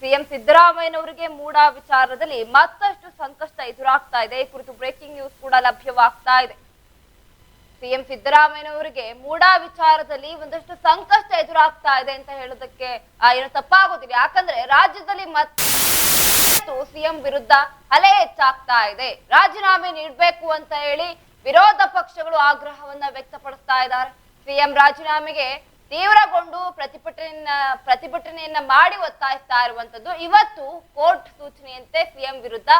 CM ಸಿದ್ದರಾಮಯ್ಯನವರಿಗೆ ಮೂಡ ವಿಚಾರದಲ್ಲಿ ಮತ್ತಷ್ಟು ಸಂಕಷ್ಟ ಎದುರಾಗ್ತಾ ಇದೆ. ಈ ಕುರಿತು ಬ್ರೇಕಿಂಗ್ ನ್ಯೂಸ್ ಕೂಡ ಲಭ್ಯವಾಗ್ತಾ ಇದೆ. ಸಿಎಂ ಸಿದ್ದರಾಮಯ್ಯನವರಿಗೆ ಮೂಡ ವಿಚಾರದಲ್ಲಿ ಒಂದಷ್ಟು ಸಂಕಷ್ಟ ಎದುರಾಗ್ತಾ ಇದೆ ಅಂತ ಹೇಳೋದಕ್ಕೆ ಏನು ತಪ್ಪಾಗೋದಿಲ್ಲ ಯಾಕಂದ್ರೆ ರಾಜ್ಯದಲ್ಲಿ ಮತ್ತೆ ಸಿಎಂ ವಿರುದ್ಧ ಅಲೆ ಹೆಚ್ಚಾಗ್ತಾ ಇದೆ. ರಾಜೀನಾಮೆ ನೀಡಬೇಕು ಅಂತ ಹೇಳಿ ವಿರೋಧ ಪಕ್ಷಗಳು ಆಗ್ರಹವನ್ನ ವ್ಯಕ್ತಪಡಿಸ್ತಾ ಇದ್ದಾರೆ. ಸಿಎಂ ರಾಜೀನಾಮೆಗೆ ತೀವ್ರಗೊಂಡು ಪ್ರತಿಭಟನೆಯನ್ನ ಪ್ರತಿಭಟನೆಯನ್ನ ಮಾಡಿ ಒತ್ತಾಯಿಸ್ತಾ ಇರುವಂತದ್ದು ಇವತ್ತು ಕೋರ್ಟ್ ಸೂಚನೆಯಂತೆ ಸಿಎಂ ವಿರುದ್ಧ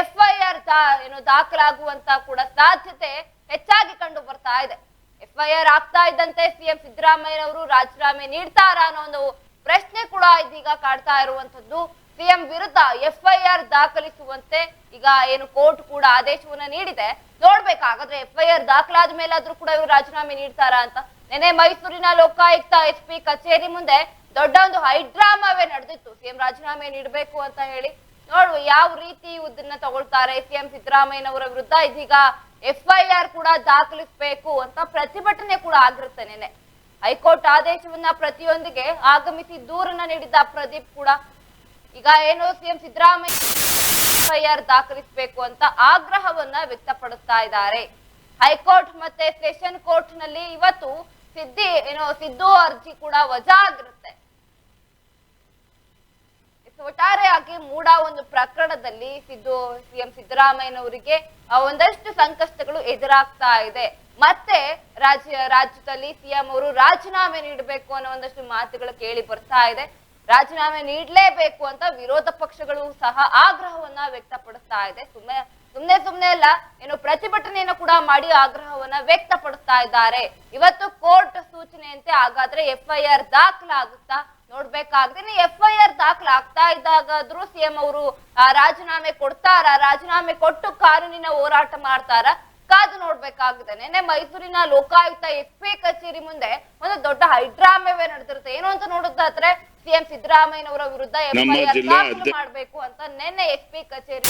ಎಫ್ಐಆರ್ ಏನು ದಾಖಲಾಗುವಂತ ಕೂಡ ಸಾಧ್ಯತೆ ಹೆಚ್ಚಾಗಿ ಕಂಡು ಬರ್ತಾ ಇದೆ. ಎಫ್ಐಆರ್ ಆಗ್ತಾ ಇದ್ದಂತೆ ಸಿಎಂ ಸಿದ್ದರಾಮಯ್ಯನವರು ರಾಜೀನಾಮೆ ನೀಡ್ತಾರಾ ಅನ್ನೋ ಒಂದು ಪ್ರಶ್ನೆ ಕೂಡ ಇದೀಗ ಕಾಡ್ತಾ ಇರುವಂತದ್ದು ಸಿಎಂ ವಿರುದ್ಧ ಎಫ್ಐಆರ್ ದಾಖಲಿಸುವಂತೆ ಈಗ ಏನು ಕೋರ್ಟ್ ಕೂಡ ಆದೇಶವನ್ನ ನೀಡಿದೆ. ನೋಡ್ಬೇಕಾಗಾದ್ರೆ ಎಫ್ಐಆರ್ ದಾಖಲಾದ ಮೇಲಾದ್ರೂ ಕೂಡ ಇವರು ರಾಜೀನಾಮೆ ನೀಡ್ತಾರಾ ಅಂತ ನೆನೆ ಮೈಸೂರಿನ ಲೋಕಾಯುಕ್ತ ಎಸ್ ಪಿ ಕಚೇರಿ ಮುಂದೆ ದೊಡ್ಡ ಒಂದು ಹೈಡ್ರಾಮಾವೇ ನಡೆದಿತ್ತು. ಸಿಎಂ ರಾಜೀನಾಮೆ ನೀಡಬೇಕು ಅಂತ ಹೇಳಿ ನೋಡುವ ಯಾವ ರೀತಿ ಇದನ್ನ ತಗೊಳ್ತಾರೆ. ಸಿಎಂ ಸಿದ್ದರಾಮಯ್ಯನವರ ವಿರುದ್ಧ ಇದೀಗ ಎಫ್ಐಆರ್ ಕೂಡ ದಾಖಲಿಸಬೇಕು ಅಂತ ಪ್ರತಿಭಟನೆ ಕೂಡ ಆಗಿರುತ್ತೆ ನೆನೆ ಹೈಕೋರ್ಟ್ ಆದೇಶವನ್ನ ಪ್ರತಿಯೊಂದಿಗೆ ಆಗಮಿಸಿ ದೂರನ್ನ ನೀಡಿದ್ದ ಪ್ರದೀಪ್ ಕೂಡ ಈಗ ಏನು ಸಿಎಂ ಸಿದ್ದರಾಮಯ್ಯ ಎಫ್ಐಆರ್ ದಾಖಲಿಸಬೇಕು ಅಂತ ಆಗ್ರಹವನ್ನ ವ್ಯಕ್ತಪಡಿಸ್ತಾ ಇದ್ದಾರೆ. ಹೈಕೋರ್ಟ್ ಮತ್ತೆ ಸೆಷನ್ ಕೋರ್ಟ್ನಲ್ಲಿ ಇವತ್ತು ಸಿದ್ದಿ ಏನೋ ಸಿದ್ದು ಅರ್ಜಿ ಕೂಡ ವಜಾ ಆಗಿರುತ್ತೆ ಒಟ್ಟಾರೆಯಾಗಿ ಮೂಡ ಒಂದು ಪ್ರಕರಣದಲ್ಲಿ ಸಿದ್ದು, ಸಿಎಂ ಸಿದ್ದರಾಮಯ್ಯನವರಿಗೆ ಒಂದಷ್ಟು ಸಂಕಷ್ಟಗಳು ಎದುರಾಗ್ತಾ ಇದೆ. ಮತ್ತೆ ರಾಜ್ಯ, ರಾಜ್ಯದಲ್ಲಿ ಸಿಎಂ ಅವರು ರಾಜೀನಾಮೆ ನೀಡಬೇಕು ಅನ್ನೋ ಒಂದಷ್ಟು ಮಾತುಗಳು ಕೇಳಿ ಬರ್ತಾ ಇದೆ. ರಾಜೀನಾಮೆ ನೀಡಲೇಬೇಕು ಅಂತ ವಿರೋಧ ಪಕ್ಷಗಳು ಸಹ ಆಗ್ರಹವನ್ನ ವ್ಯಕ್ತಪಡಿಸ್ತಾ ಇದೆ. ಸುಮ್ಮನೆ ಸುಮ್ನೆ ಸುಮ್ನೆ ಅಲ್ಲ ಏನು ಪ್ರತಿಭಟನೆಯನ್ನು ಕೂಡ ಮಾಡಿ ಆಗ್ರಹವನ್ನ ವ್ಯಕ್ತಪಡಿಸ್ತಾ ಇದ್ದಾರೆ. ಇವತ್ತು ಕೋರ್ಟ್ ಸೂಚನೆಯಂತೆ ಹಾಗಾದ್ರೆ ಎಫ್ಐಆರ್ ದಾಖಲಾಗುತ್ತಾ? ನೋಡ್ಬೇಕಾಗಿದೆ ಎಫ್ಐಆರ್ ದಾಖಲಾಗ್ತಾ ಇದ್ದಾಗಾದ್ರೂ ಸಿಎಂ ಅವರು ರಾಜೀನಾಮೆ ಕೊಡ್ತಾರ? ರಾಜೀನಾಮೆ ಕೊಟ್ಟು ಕಾನೂನಿನ ಹೋರಾಟ ಮಾಡ್ತಾರ? ಕಾದು ನೋಡ್ಬೇಕಾಗಿದೆ ನಿನ್ನೆ ಮೈಸೂರಿನ ಲೋಕಾಯುಕ್ತ ಎಸ್ ಪಿ ಕಚೇರಿ ಮುಂದೆ ಒಂದು ದೊಡ್ಡ ಹೈಡ್ರಾಮವೇ ನಡೆದಿರುತ್ತೆ. ಏನು ಅಂತ ನೋಡೋದಾದ್ರೆ ಸಿಎಂ ಸಿದ್ದರಾಮಯ್ಯನವರ ವಿರುದ್ಧ ಎಫ್ಐಆರ್ ಆರ್ ದಾಖಲು ಮಾಡ್ಬೇಕು ಅಂತ ನಿನ್ನೆ ಎಸ್ ಪಿ ಕಚೇರಿ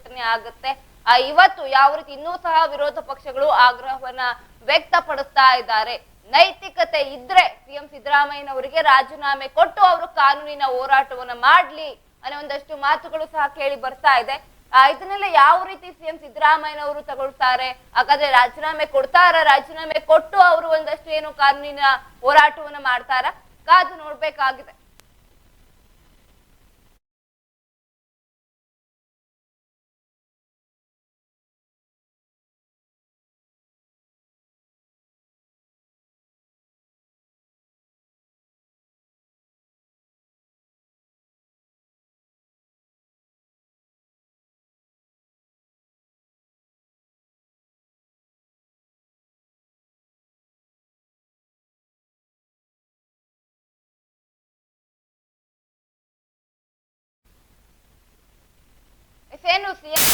ಪ್ರತಿಭಟನೆ ಆಗುತ್ತೆ. ಆ, ಇವತ್ತು ಯಾವ ರೀತಿ ಇನ್ನೂ ಸಹ ವಿರೋಧ ಪಕ್ಷಗಳು ಆಗ್ರಹವನ್ನ ವ್ಯಕ್ತಪಡಿಸ್ತಾ ಇದ್ದಾರೆ. ನೈತಿಕತೆ ಇದ್ರೆ ಸಿಎಂ ಸಿದ್ದರಾಮಯ್ಯನವರಿಗೆ ರಾಜೀನಾಮೆ ಕೊಟ್ಟು ಅವರು ಕಾನೂನಿನ ಹೋರಾಟವನ್ನ ಮಾಡ್ಲಿ ಅನ್ನೋ ಒಂದಷ್ಟು ಮಾತುಗಳು ಸಹ ಕೇಳಿ ಬರ್ತಾ ಇದೆ. ಇದನ್ನೆಲ್ಲ ಯಾವ ರೀತಿ ಸಿಎಂ ಸಿದ್ದರಾಮಯ್ಯನವರು ತಗೊಳ್ತಾರೆ? ಹಾಗಾದ್ರೆ ರಾಜೀನಾಮೆ ಕೊಡ್ತಾರ? ರಾಜೀನಾಮೆ ಕೊಟ್ಟು ಅವರು ಒಂದಷ್ಟು ಏನು ಕಾನೂನಿನ ಹೋರಾಟವನ್ನ ಮಾಡ್ತಾರ? ಕಾದು ನೋಡ್ಬೇಕಾಗಿದೆ. ಏನು ಸಿಎಂ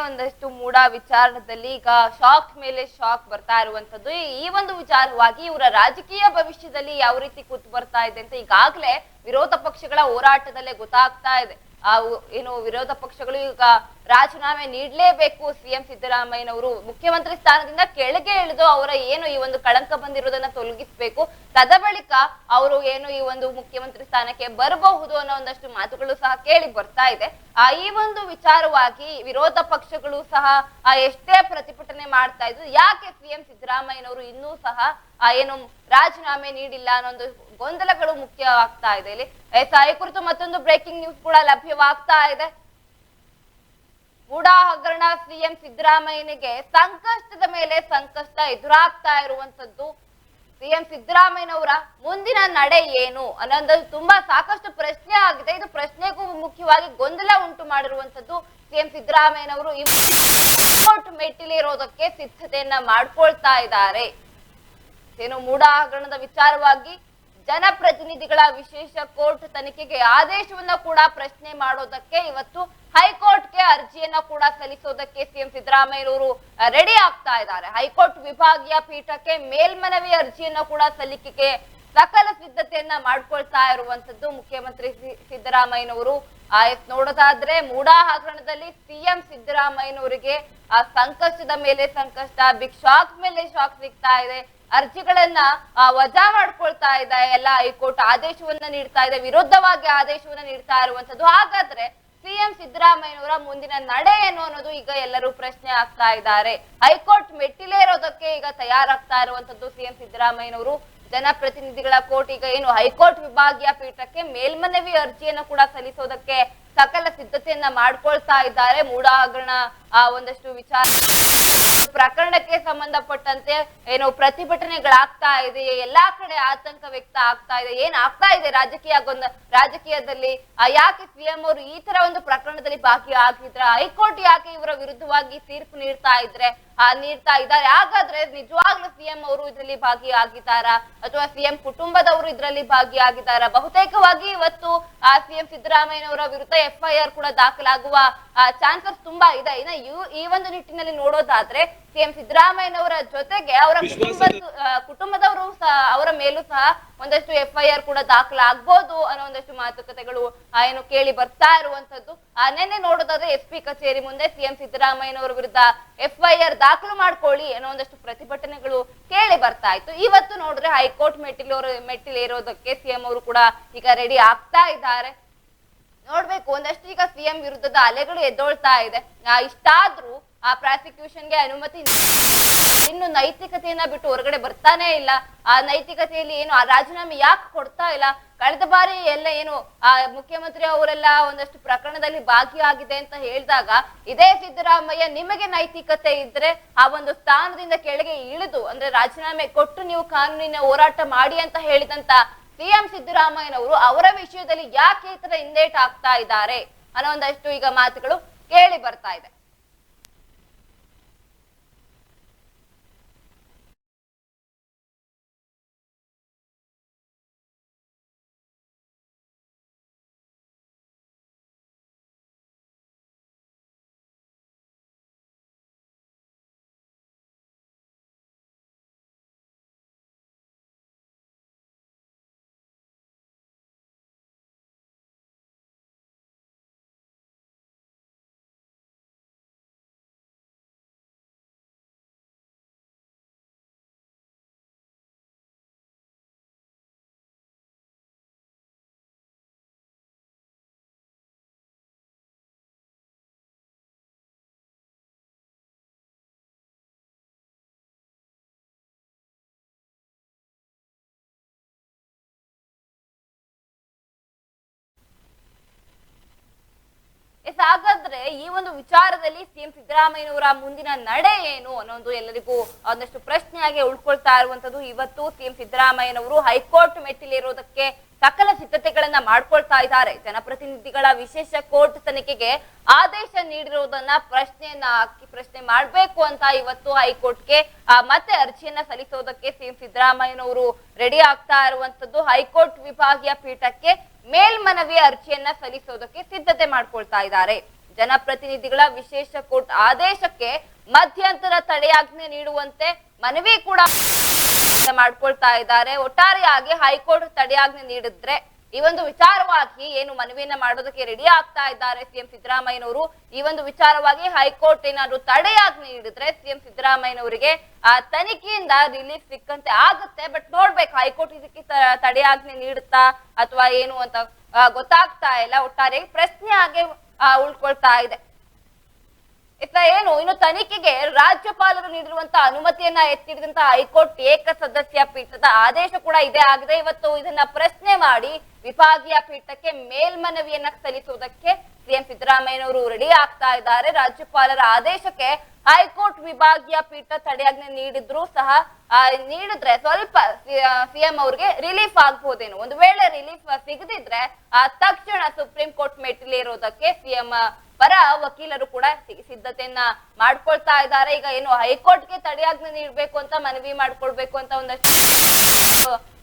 ಒಂದಷ್ಟು ಮೂಡ ವಿಚಾರದಲ್ಲಿ ಈಗ ಶಾಕ್ ಮೇಲೆ ಶಾಕ್ ಬರ್ತಾ ಇರುವಂತದ್ದು ಈ ಒಂದು ವಿಚಾರವಾಗಿ ಇವರ ರಾಜಕೀಯ ಭವಿಷ್ಯದಲ್ಲಿ ಯಾವ ರೀತಿ ಕೂತು ಬರ್ತಾ ಇದೆ ಅಂತ ಈಗಾಗಲೇ ವಿರೋಧ ಪಕ್ಷಗಳ ಹೋರಾಟದಲ್ಲೇ ಗೊತ್ತಾಗ್ತಾ ಇದೆ. ಆ, ಏನು ವಿರೋಧ ಪಕ್ಷಗಳು ಈಗ ರಾಜೀನಾಮೆ ನೀಡಲೇಬೇಕು ಸಿಎಂ ಸಿದ್ದರಾಮಯ್ಯನವರು. ಮುಖ್ಯಮಂತ್ರಿ ಸ್ಥಾನದಿಂದ ಕೆಳಗೆ ಇಳಿದು ಅವರ ಏನು ಈ ಒಂದು ಕಳಂಕ ಬಂದಿರೋದನ್ನ ತೊಲಗಿಸಬೇಕು. ತದ ಬಳಿಕ ಅವರು ಏನು ಈ ಒಂದು ಮುಖ್ಯಮಂತ್ರಿ ಸ್ಥಾನಕ್ಕೆ ಬರಬಹುದು ಅನ್ನೋ ಒಂದಷ್ಟು ಮಾತುಗಳು ಸಹ ಕೇಳಿ ಬರ್ತಾ ಇದೆ. ಆ ಈ ಒಂದು ವಿಚಾರವಾಗಿ ವಿರೋಧ ಪಕ್ಷಗಳು ಸಹ ಎಷ್ಟೇ ಪ್ರತಿಭಟನೆ ಮಾಡ್ತಾ ಇದ್ರು, ಯಾಕೆ ಸಿಎಂ ಸಿದ್ದರಾಮಯ್ಯನವರು ಇನ್ನೂ ಸಹ ಏನು ರಾಜೀನಾಮೆ ನೀಡಿಲ್ಲ ಅನ್ನೋ ಒಂದು ಗೊಂದಲಗಳು ಮುಖ್ಯವಾಗ್ತಾ ಇದೆ ಇಲ್ಲಿ. ಈ ಕುರಿತು ಮತ್ತೊಂದು ಬ್ರೇಕಿಂಗ್ ನ್ಯೂಸ್ ಕೂಡ ಲಭ್ಯವಾಗ್ತಾ ಇದೆ. ಮೂಡಾ ಹಗರಣ ಸಿಎಂ ಸಿದ್ದರಾಮಯ್ಯನಿಗೆ ಸಂಕಷ್ಟದ ಮೇಲೆ ಸಂಕಷ್ಟ ಎದುರಾಗ್ತಾ ಇರುವಂತದ್ದು ಸಿಎಂ ಸಿದ್ದರಾಮಯ್ಯನವರ ಮುಂದಿನ ನಡೆ ಏನು ಅನ್ನೋದು ತುಂಬಾ ಸಾಕಷ್ಟು ಪ್ರಶ್ನೆ ಆಗಿದೆ. ಇದು ಪ್ರಶ್ನೆಗೂ ಮುಖ್ಯವಾಗಿ ಗೊಂದಲ ಉಂಟು ಮಾಡಿರುವಂತದ್ದು ಸಿಎಂ ಸಿದ್ದರಾಮಯ್ಯನವರು. ಮೆಟ್ಟಿಲಿರೋದಕ್ಕೆ ಸಿದ್ಧತೆಯನ್ನ ಮಾಡ್ಕೊಳ್ತಾ ಇದ್ದಾರೆ. ಏನು ಮೂಡ ಹಗರಣದ ವಿಚಾರವಾಗಿ ಜನಪ್ರತಿನಿಧಿಗಳ ವಿಶೇಷ ಕೋರ್ಟ್ ತನಿಖೆಗೆ ಆದೇಶವನ್ನ ಕೂಡ ಪ್ರಶ್ನೆ ಮಾಡೋದಕ್ಕೆ ಇವತ್ತು ಹೈಕೋರ್ಟ್ಗೆ ಅರ್ಜಿಯನ್ನ ಕೂಡ ಸಲ್ಲಿಸೋದಕ್ಕೆ ಸಿಎಂ ಸಿದ್ದರಾಮಯ್ಯನವರು ರೆಡಿ ಆಗ್ತಾ ಇದ್ದಾರೆ. ಹೈಕೋರ್ಟ್ ವಿಭಾಗೀಯ ಪೀಠಕ್ಕೆ ಮೇಲ್ಮನವಿ ಅರ್ಜಿಯನ್ನ ಕೂಡ ಸಲ್ಲಿಕೆಗೆ ಸಕಲ ಸಿದ್ಧತೆಯನ್ನ ಮಾಡ್ಕೊಳ್ತಾ ಇರುವಂತದ್ದು ಮುಖ್ಯಮಂತ್ರಿ ಸಿದ್ದರಾಮಯ್ಯನವರು. ಆ ನೋಡೋದಾದ್ರೆ ಮೂಡಾ ಹಗರಣದಲ್ಲಿ ಸಿಎಂ ಸಿದ್ದರಾಮಯ್ಯನವರಿಗೆ ಆ ಸಂಕಷ್ಟದ ಮೇಲೆ ಸಂಕಷ್ಟ, ಬಿಗ್ ಶಾಕ್ ಮೇಲೆ ಶಾಕ್ ಸಿಗ್ತಾ ಇದೆ. ಅರ್ಜಿಗಳನ್ನ ವಜಾ ಮಾಡ್ಕೊಳ್ತಾ ಇದೆ ಎಲ್ಲ ಹೈಕೋರ್ಟ್ ಆದೇಶವನ್ನ ನೀಡ್ತಾ ಇದೆ, ವಿರುದ್ಧವಾಗಿ ಆದೇಶವನ್ನ ನೀಡ್ತಾ ಇರುವಂತದ್ದು ಹಾಗಾದ್ರೆ ಸಿಎಂ ಸಿದ್ದರಾಮಯ್ಯನವರ ಮುಂದಿನ ನಡೆ ಏನು ಅನ್ನೋದು ಈಗ ಎಲ್ಲರೂ ಪ್ರಶ್ನೆ ಆಗ್ತಾ ಇದ್ದಾರೆ. ಹೈಕೋರ್ಟ್ ಮೆಟ್ಟಿಲೇರೋದಕ್ಕೆ ಈಗ ತಯಾರಾಗ್ತಾ ಇರುವಂತದ್ದು ಸಿಎಂ ಸಿದ್ದರಾಮಯ್ಯನವರು. ಜನಪ್ರತಿನಿಧಿಗಳ ಕೋರ್ಟ್ ಈಗ ಏನು ಹೈಕೋರ್ಟ್ ವಿಭಾಗೀಯ ಪೀಠಕ್ಕೆ ಮೇಲ್ಮನವಿ ಅರ್ಜಿಯನ್ನು ಕೂಡ ಸಲ್ಲಿಸೋದಕ್ಕೆ ಸಕಲ ಸಿದ್ಧತೆಯನ್ನ ಮಾಡ್ಕೊಳ್ತಾ ಇದ್ದಾರೆ. ಮೂಡ ಹಗರಣ ಆ ಒಂದಷ್ಟು ವಿಚಾರ ಪ್ರಕರಣಕ್ಕೆ ಸಂಬಂಧಪಟ್ಟಂತೆ ಏನು ಪ್ರತಿಭಟನೆಗಳಾಗ್ತಾ ಇದೆ, ಎಲ್ಲಾ ಕಡೆ ಆತಂಕ ವ್ಯಕ್ತ ಆಗ್ತಾ ಇದೆ, ಏನ್ ಆಗ್ತಾ ಇದೆ ರಾಜಕೀಯ ರಾಜಕೀಯದಲ್ಲಿ? ಯಾಕೆ ಸಿಎಂ ಅವರು ಈ ತರ ಒಂದು ಪ್ರಕರಣದಲ್ಲಿ ಭಾಗಿಯಾಗಿದ್ರ ಹೈಕೋರ್ಟ್ ಯಾಕೆ ಇವರ ವಿರುದ್ಧವಾಗಿ ತೀರ್ಪು ನೀಡ್ತಾ ಇದ್ರೆ? ಆ, ನೀಡ್ತಾ ಇದ್ದಾರೆ. ಹಾಗಾದ್ರೆ ನಿಜವಾಗ್ಲೂ ಸಿಎಂ ಅವರು ಇದರಲ್ಲಿ ಭಾಗಿಯಾಗಿದ್ದಾರಾ ಅಥವಾ ಸಿಎಂ ಕುಟುಂಬದವರು ಇದರಲ್ಲಿ ಭಾಗಿಯಾಗಿದ್ದಾರಾ ಬಹುತೇಕವಾಗಿ ಇವತ್ತು, ಆ ಸಿಎಂ ಸಿದ್ದರಾಮಯ್ಯನವರ ವಿರುದ್ಧ ಎಫ್ಐಆರ್ ಕೂಡ ದಾಖಲಾಗುವ ಚಾನ್ಸಸ್ ತುಂಬಾ ಇದೆ. ಇನ್ನ ಈ ಒಂದು ನಿಟ್ಟಿನಲ್ಲಿ ನೋಡೋದಾದ್ರೆ ಸಿಎಂ ಸಿದ್ದರಾಮಯ್ಯನವರ ಜೊತೆಗೆ ಅವರ ಕುಟುಂಬ ಕುಟುಂಬದವರು ಸಹ ಅವರ ಮೇಲೂ ಸಹ ಒಂದಷ್ಟು ಎಫ್ ಐ ಆರ್ ಕೂಡ ದಾಖಲಾಗ್ಬೋದು ಅನ್ನೋ ಒಂದಷ್ಟು ಮಾತುಕತೆಗಳು ಏನು ಕೇಳಿ ಬರ್ತಾ ಇರುವಂತದ್ದು ನಿನ್ನೆ ನೋಡೋದಾದ್ರೆ ಎಸ್ ಪಿ ಕಚೇರಿ ಮುಂದೆ ಸಿಎಂ ಸಿದ್ದರಾಮಯ್ಯನವರ ವಿರುದ್ಧ ಎಫ್ ಐ ಆರ್ ದಾಖಲು ಮಾಡ್ಕೊಳ್ಳಿ ಅನ್ನೋ ಒಂದಷ್ಟು ಪ್ರತಿಭಟನೆಗಳು ಕೇಳಿ ಬರ್ತಾ ಇತ್ತು. ಇವತ್ತು ನೋಡಿದ್ರೆ ಹೈಕೋರ್ಟ್ ಮೆಟ್ಟಿಲು ಮೆಟ್ಟಿಲೇರೋದಕ್ಕೆ ಸಿಎಂ ಅವರು ಕೂಡ ಈಗ ರೆಡಿ ಆಗ್ತಾ ಇದ್ದಾರೆ. ನೋಡ್ಬೇಕು, ಒಂದಷ್ಟು ಈಗ ಸಿಎಂ ವಿರುದ್ಧದ ಅಲೆಗಳು ಎದ್ದೋಳ್ತಾ ಇದೆ. ಇಷ್ಟಾದ್ರೂ ಆ ಪ್ರಾಸಿಕ್ಯೂಷನ್ಗೆ ಅನುಮತಿ ಇನ್ನು ನೈತಿಕತೆಯನ್ನ ಬಿಟ್ಟು ಹೊರಗಡೆ ಬರ್ತಾನೆ ಇಲ್ಲ. ಆ ನೈತಿಕತೆಯಲ್ಲಿ ಏನು, ಆ ರಾಜೀನಾಮೆ ಯಾಕೆ ಕೊಡ್ತಾ ಇಲ್ಲ? ಕಳೆದ ಬಾರಿ ಎಲ್ಲ ಏನು, ಆ ಮುಖ್ಯಮಂತ್ರಿ ಅವರೆಲ್ಲ ಒಂದಷ್ಟು ಪ್ರಕರಣದಲ್ಲಿ ಭಾಗಿಯಾಗಿದೆ ಅಂತ ಹೇಳಿದಾಗ, ಇದೇ ಸಿದ್ದರಾಮಯ್ಯ ನಿಮಗೆ ನೈತಿಕತೆ ಇದ್ರೆ ಆ ಒಂದು ಸ್ಥಾನದಿಂದ ಕೆಳಗೆ ಇಳಿದು, ಅಂದ್ರೆ ರಾಜೀನಾಮೆ ಕೊಟ್ಟು ನೀವು ಕಾನೂನಿನ ಹೋರಾಟ ಮಾಡಿ ಅಂತ ಹೇಳಿದಂತ ಸಿಎಂ ಸಿದ್ದರಾಮಯ್ಯನವರು ಅವರ ವಿಷಯದಲ್ಲಿ ಯಾಕೆ ಈ ತರ ಹಿಂದೇಟ್ ಆಗ್ತಾ ಇದ್ದಾರೆ ಅನ್ನೋ ಒಂದಷ್ಟು ಈಗ ಮಾತುಗಳು ಕೇಳಿ ಬರ್ತಾ ಇದೆ. ಹಾಗಾದ್ರೆ ಈ ಒಂದು ವಿಚಾರದಲ್ಲಿ ಸಿಎಂ ಸಿದ್ದರಾಮಯ್ಯನವರ ಮುಂದಿನ ನಡೆ ಏನು ಅನ್ನೋದು ಎಲ್ಲರಿಗೂ ಒಂದಷ್ಟು ಪ್ರಶ್ನೆಯಾಗಿ ಉಳ್ಕೊಳ್ತಾ ಇರುವಂತದ್ದು ಇವತ್ತು ಸಿಎಂ ಸಿದ್ದರಾಮಯ್ಯನವರು ಹೈಕೋರ್ಟ್ ಮೆಟ್ಟಿಲಿರೋದಕ್ಕೆ ಸಕಲ ಸಿದ್ಧತೆಗಳನ್ನ ಮಾಡ್ಕೊಳ್ತಾ ಇದ್ದಾರೆ. ಜನಪ್ರತಿನಿಧಿಗಳ ವಿಶೇಷ ಕೋರ್ಟ್ ತನಿಖೆಗೆ ಆದೇಶ ನೀಡಿರುವುದನ್ನ ಪ್ರಶ್ನೆಯನ್ನ ಹಾಕಿ ಪ್ರಶ್ನೆ ಮಾಡ್ಬೇಕು ಅಂತ ಇವತ್ತು ಹೈಕೋರ್ಟ್ಗೆ ಮತ್ತೆ ಅರ್ಜಿಯನ್ನ ಸಲ್ಲಿಸೋದಕ್ಕೆ ಸಿಎಂ ಸಿದ್ದರಾಮಯ್ಯನವರು ರೆಡಿ ಆಗ್ತಾ ಇರುವಂತದ್ದು ಹೈಕೋರ್ಟ್ ವಿಭಾಗೀಯ ಪೀಠಕ್ಕೆ ಮೇಲ್ಮನವಿ ಅರ್ಜಿಯನ್ನ ಸಲ್ಲಿಸೋದಕ್ಕೆ ಸಿದ್ಧತೆ ಮಾಡ್ಕೊಳ್ತಾ ಇದ್ದಾರೆ. ಜನಪ್ರತಿನಿಧಿಗಳ ವಿಶೇಷ ಕೋರ್ಟ್ ಆದೇಶಕ್ಕೆ ಮಧ್ಯಂತರ ತಡೆಯಾಜ್ಞೆ ನೀಡುವಂತೆ ಮನವಿ ಕೂಡ ಮಾಡ್ಕೊಳ್ತಾ ಇದ್ದಾರೆ. ಒಟ್ಟಾರೆಯಾಗಿ ಹೈಕೋರ್ಟ್ ತಡೆಯಾಜ್ಞೆ ನೀಡಿದ್ರೆ ಈ ಒಂದು ವಿಚಾರವಾಗಿ ಏನು ಮನವಿಯನ್ನ ಮಾಡೋದಕ್ಕೆ ರೆಡಿ ಆಗ್ತಾ ಇದ್ದಾರೆ ಸಿಎಂ ಸಿದ್ದರಾಮಯ್ಯನವರು. ಈ ಒಂದು ವಿಚಾರವಾಗಿ ಹೈಕೋರ್ಟ್ ಏನಾದ್ರು ತಡೆಯಾಜ್ಞೆ ನೀಡಿದ್ರೆ ಸಿಎಂ ಸಿದ್ದರಾಮಯ್ಯನವರಿಗೆ, ಆ, ತನಿಖೆಯಿಂದ ರಿಲೀಫ್ ಸಿಕ್ಕಂತೆ ಆಗುತ್ತೆ. ಬಟ್ ನೋಡ್ಬೇಕು ಹೈಕೋರ್ಟ್ ಇದಕ್ಕೆ ತಡೆಯಾಜ್ಞೆ ನೀಡುತ್ತಾ ಅಥವಾ ಏನು ಅಂತ ಗೊತ್ತಾಗ್ತಾ ಇಲ್ಲ. ಒಟ್ಟಾರೆ ಪ್ರಶ್ನೆ ಹಾಗೆ ಉಳ್ಕೊಳ್ತಾ ಇದೆ. ಇತ್ತ ಏನು, ಇನ್ನು ತನಿಖೆಗೆ ರಾಜ್ಯಪಾಲರು ನೀಡಿರುವಂತ ಅನುಮತಿಯನ್ನ ಎತ್ತಿಡಿದಂತ ಹೈಕೋರ್ಟ್ ಏಕ ಸದಸ್ಯ ಪೀಠದ ಆದೇಶ ಕೂಡ ಇದೇ ಆಗಿದೆ. ಇವತ್ತು ಇದನ್ನ ಪ್ರಶ್ನೆ ಮಾಡಿ ವಿಭಾಗೀಯ ಪೀಠಕ್ಕೆ ಮೇಲ್ಮನವಿಯನ್ನ ಸಲ್ಲಿಸುವುದಕ್ಕೆ ಸಿಎಂ ಸಿದ್ದರಾಮಯ್ಯನವರು ರೆಡಿ ಆಗ್ತಾ ಇದ್ದಾರೆ. ರಾಜ್ಯಪಾಲರ ಆದೇಶಕ್ಕೆ ಹೈಕೋರ್ಟ್ ವಿಭಾಗೀಯ ಪೀಠ ತಡೆಯಾಜ್ಞೆ ನೀಡಿದ್ರು ಸಹ ನೀಡಿದ್ರೆ ಸ್ವಲ್ಪ ಸಿಎಂ ಅವ್ರಿಗೆ ರಿಲೀಫ್ ಆಗ್ಬೋದೇನೋ. ಒಂದು ವೇಳೆ ರಿಲೀಫ್ ಸಿಗದಿದ್ರೆ ಆ, ತಕ್ಷಣ ಸುಪ್ರೀಂ ಕೋರ್ಟ್ ಮೆಟ್ಟಿಲೇರೋದಕ್ಕೆ ಸಿಎಂ ಪರ ವಕೀಲರು ಕೂಡ ಸಿದ್ಧತೆಯನ್ನ ಮಾಡ್ಕೊಳ್ತಾ ಇದ್ದಾರೆ. ಈಗ ಏನು ಹೈಕೋರ್ಟ್ಗೆ ತಡೆಯಾಜ್ಞೆ ನೀಡ್ಬೇಕು ಅಂತ ಮನವಿ ಮಾಡ್ಕೊಳ್ಬೇಕು ಅಂತ ಒಂದಷ್ಟು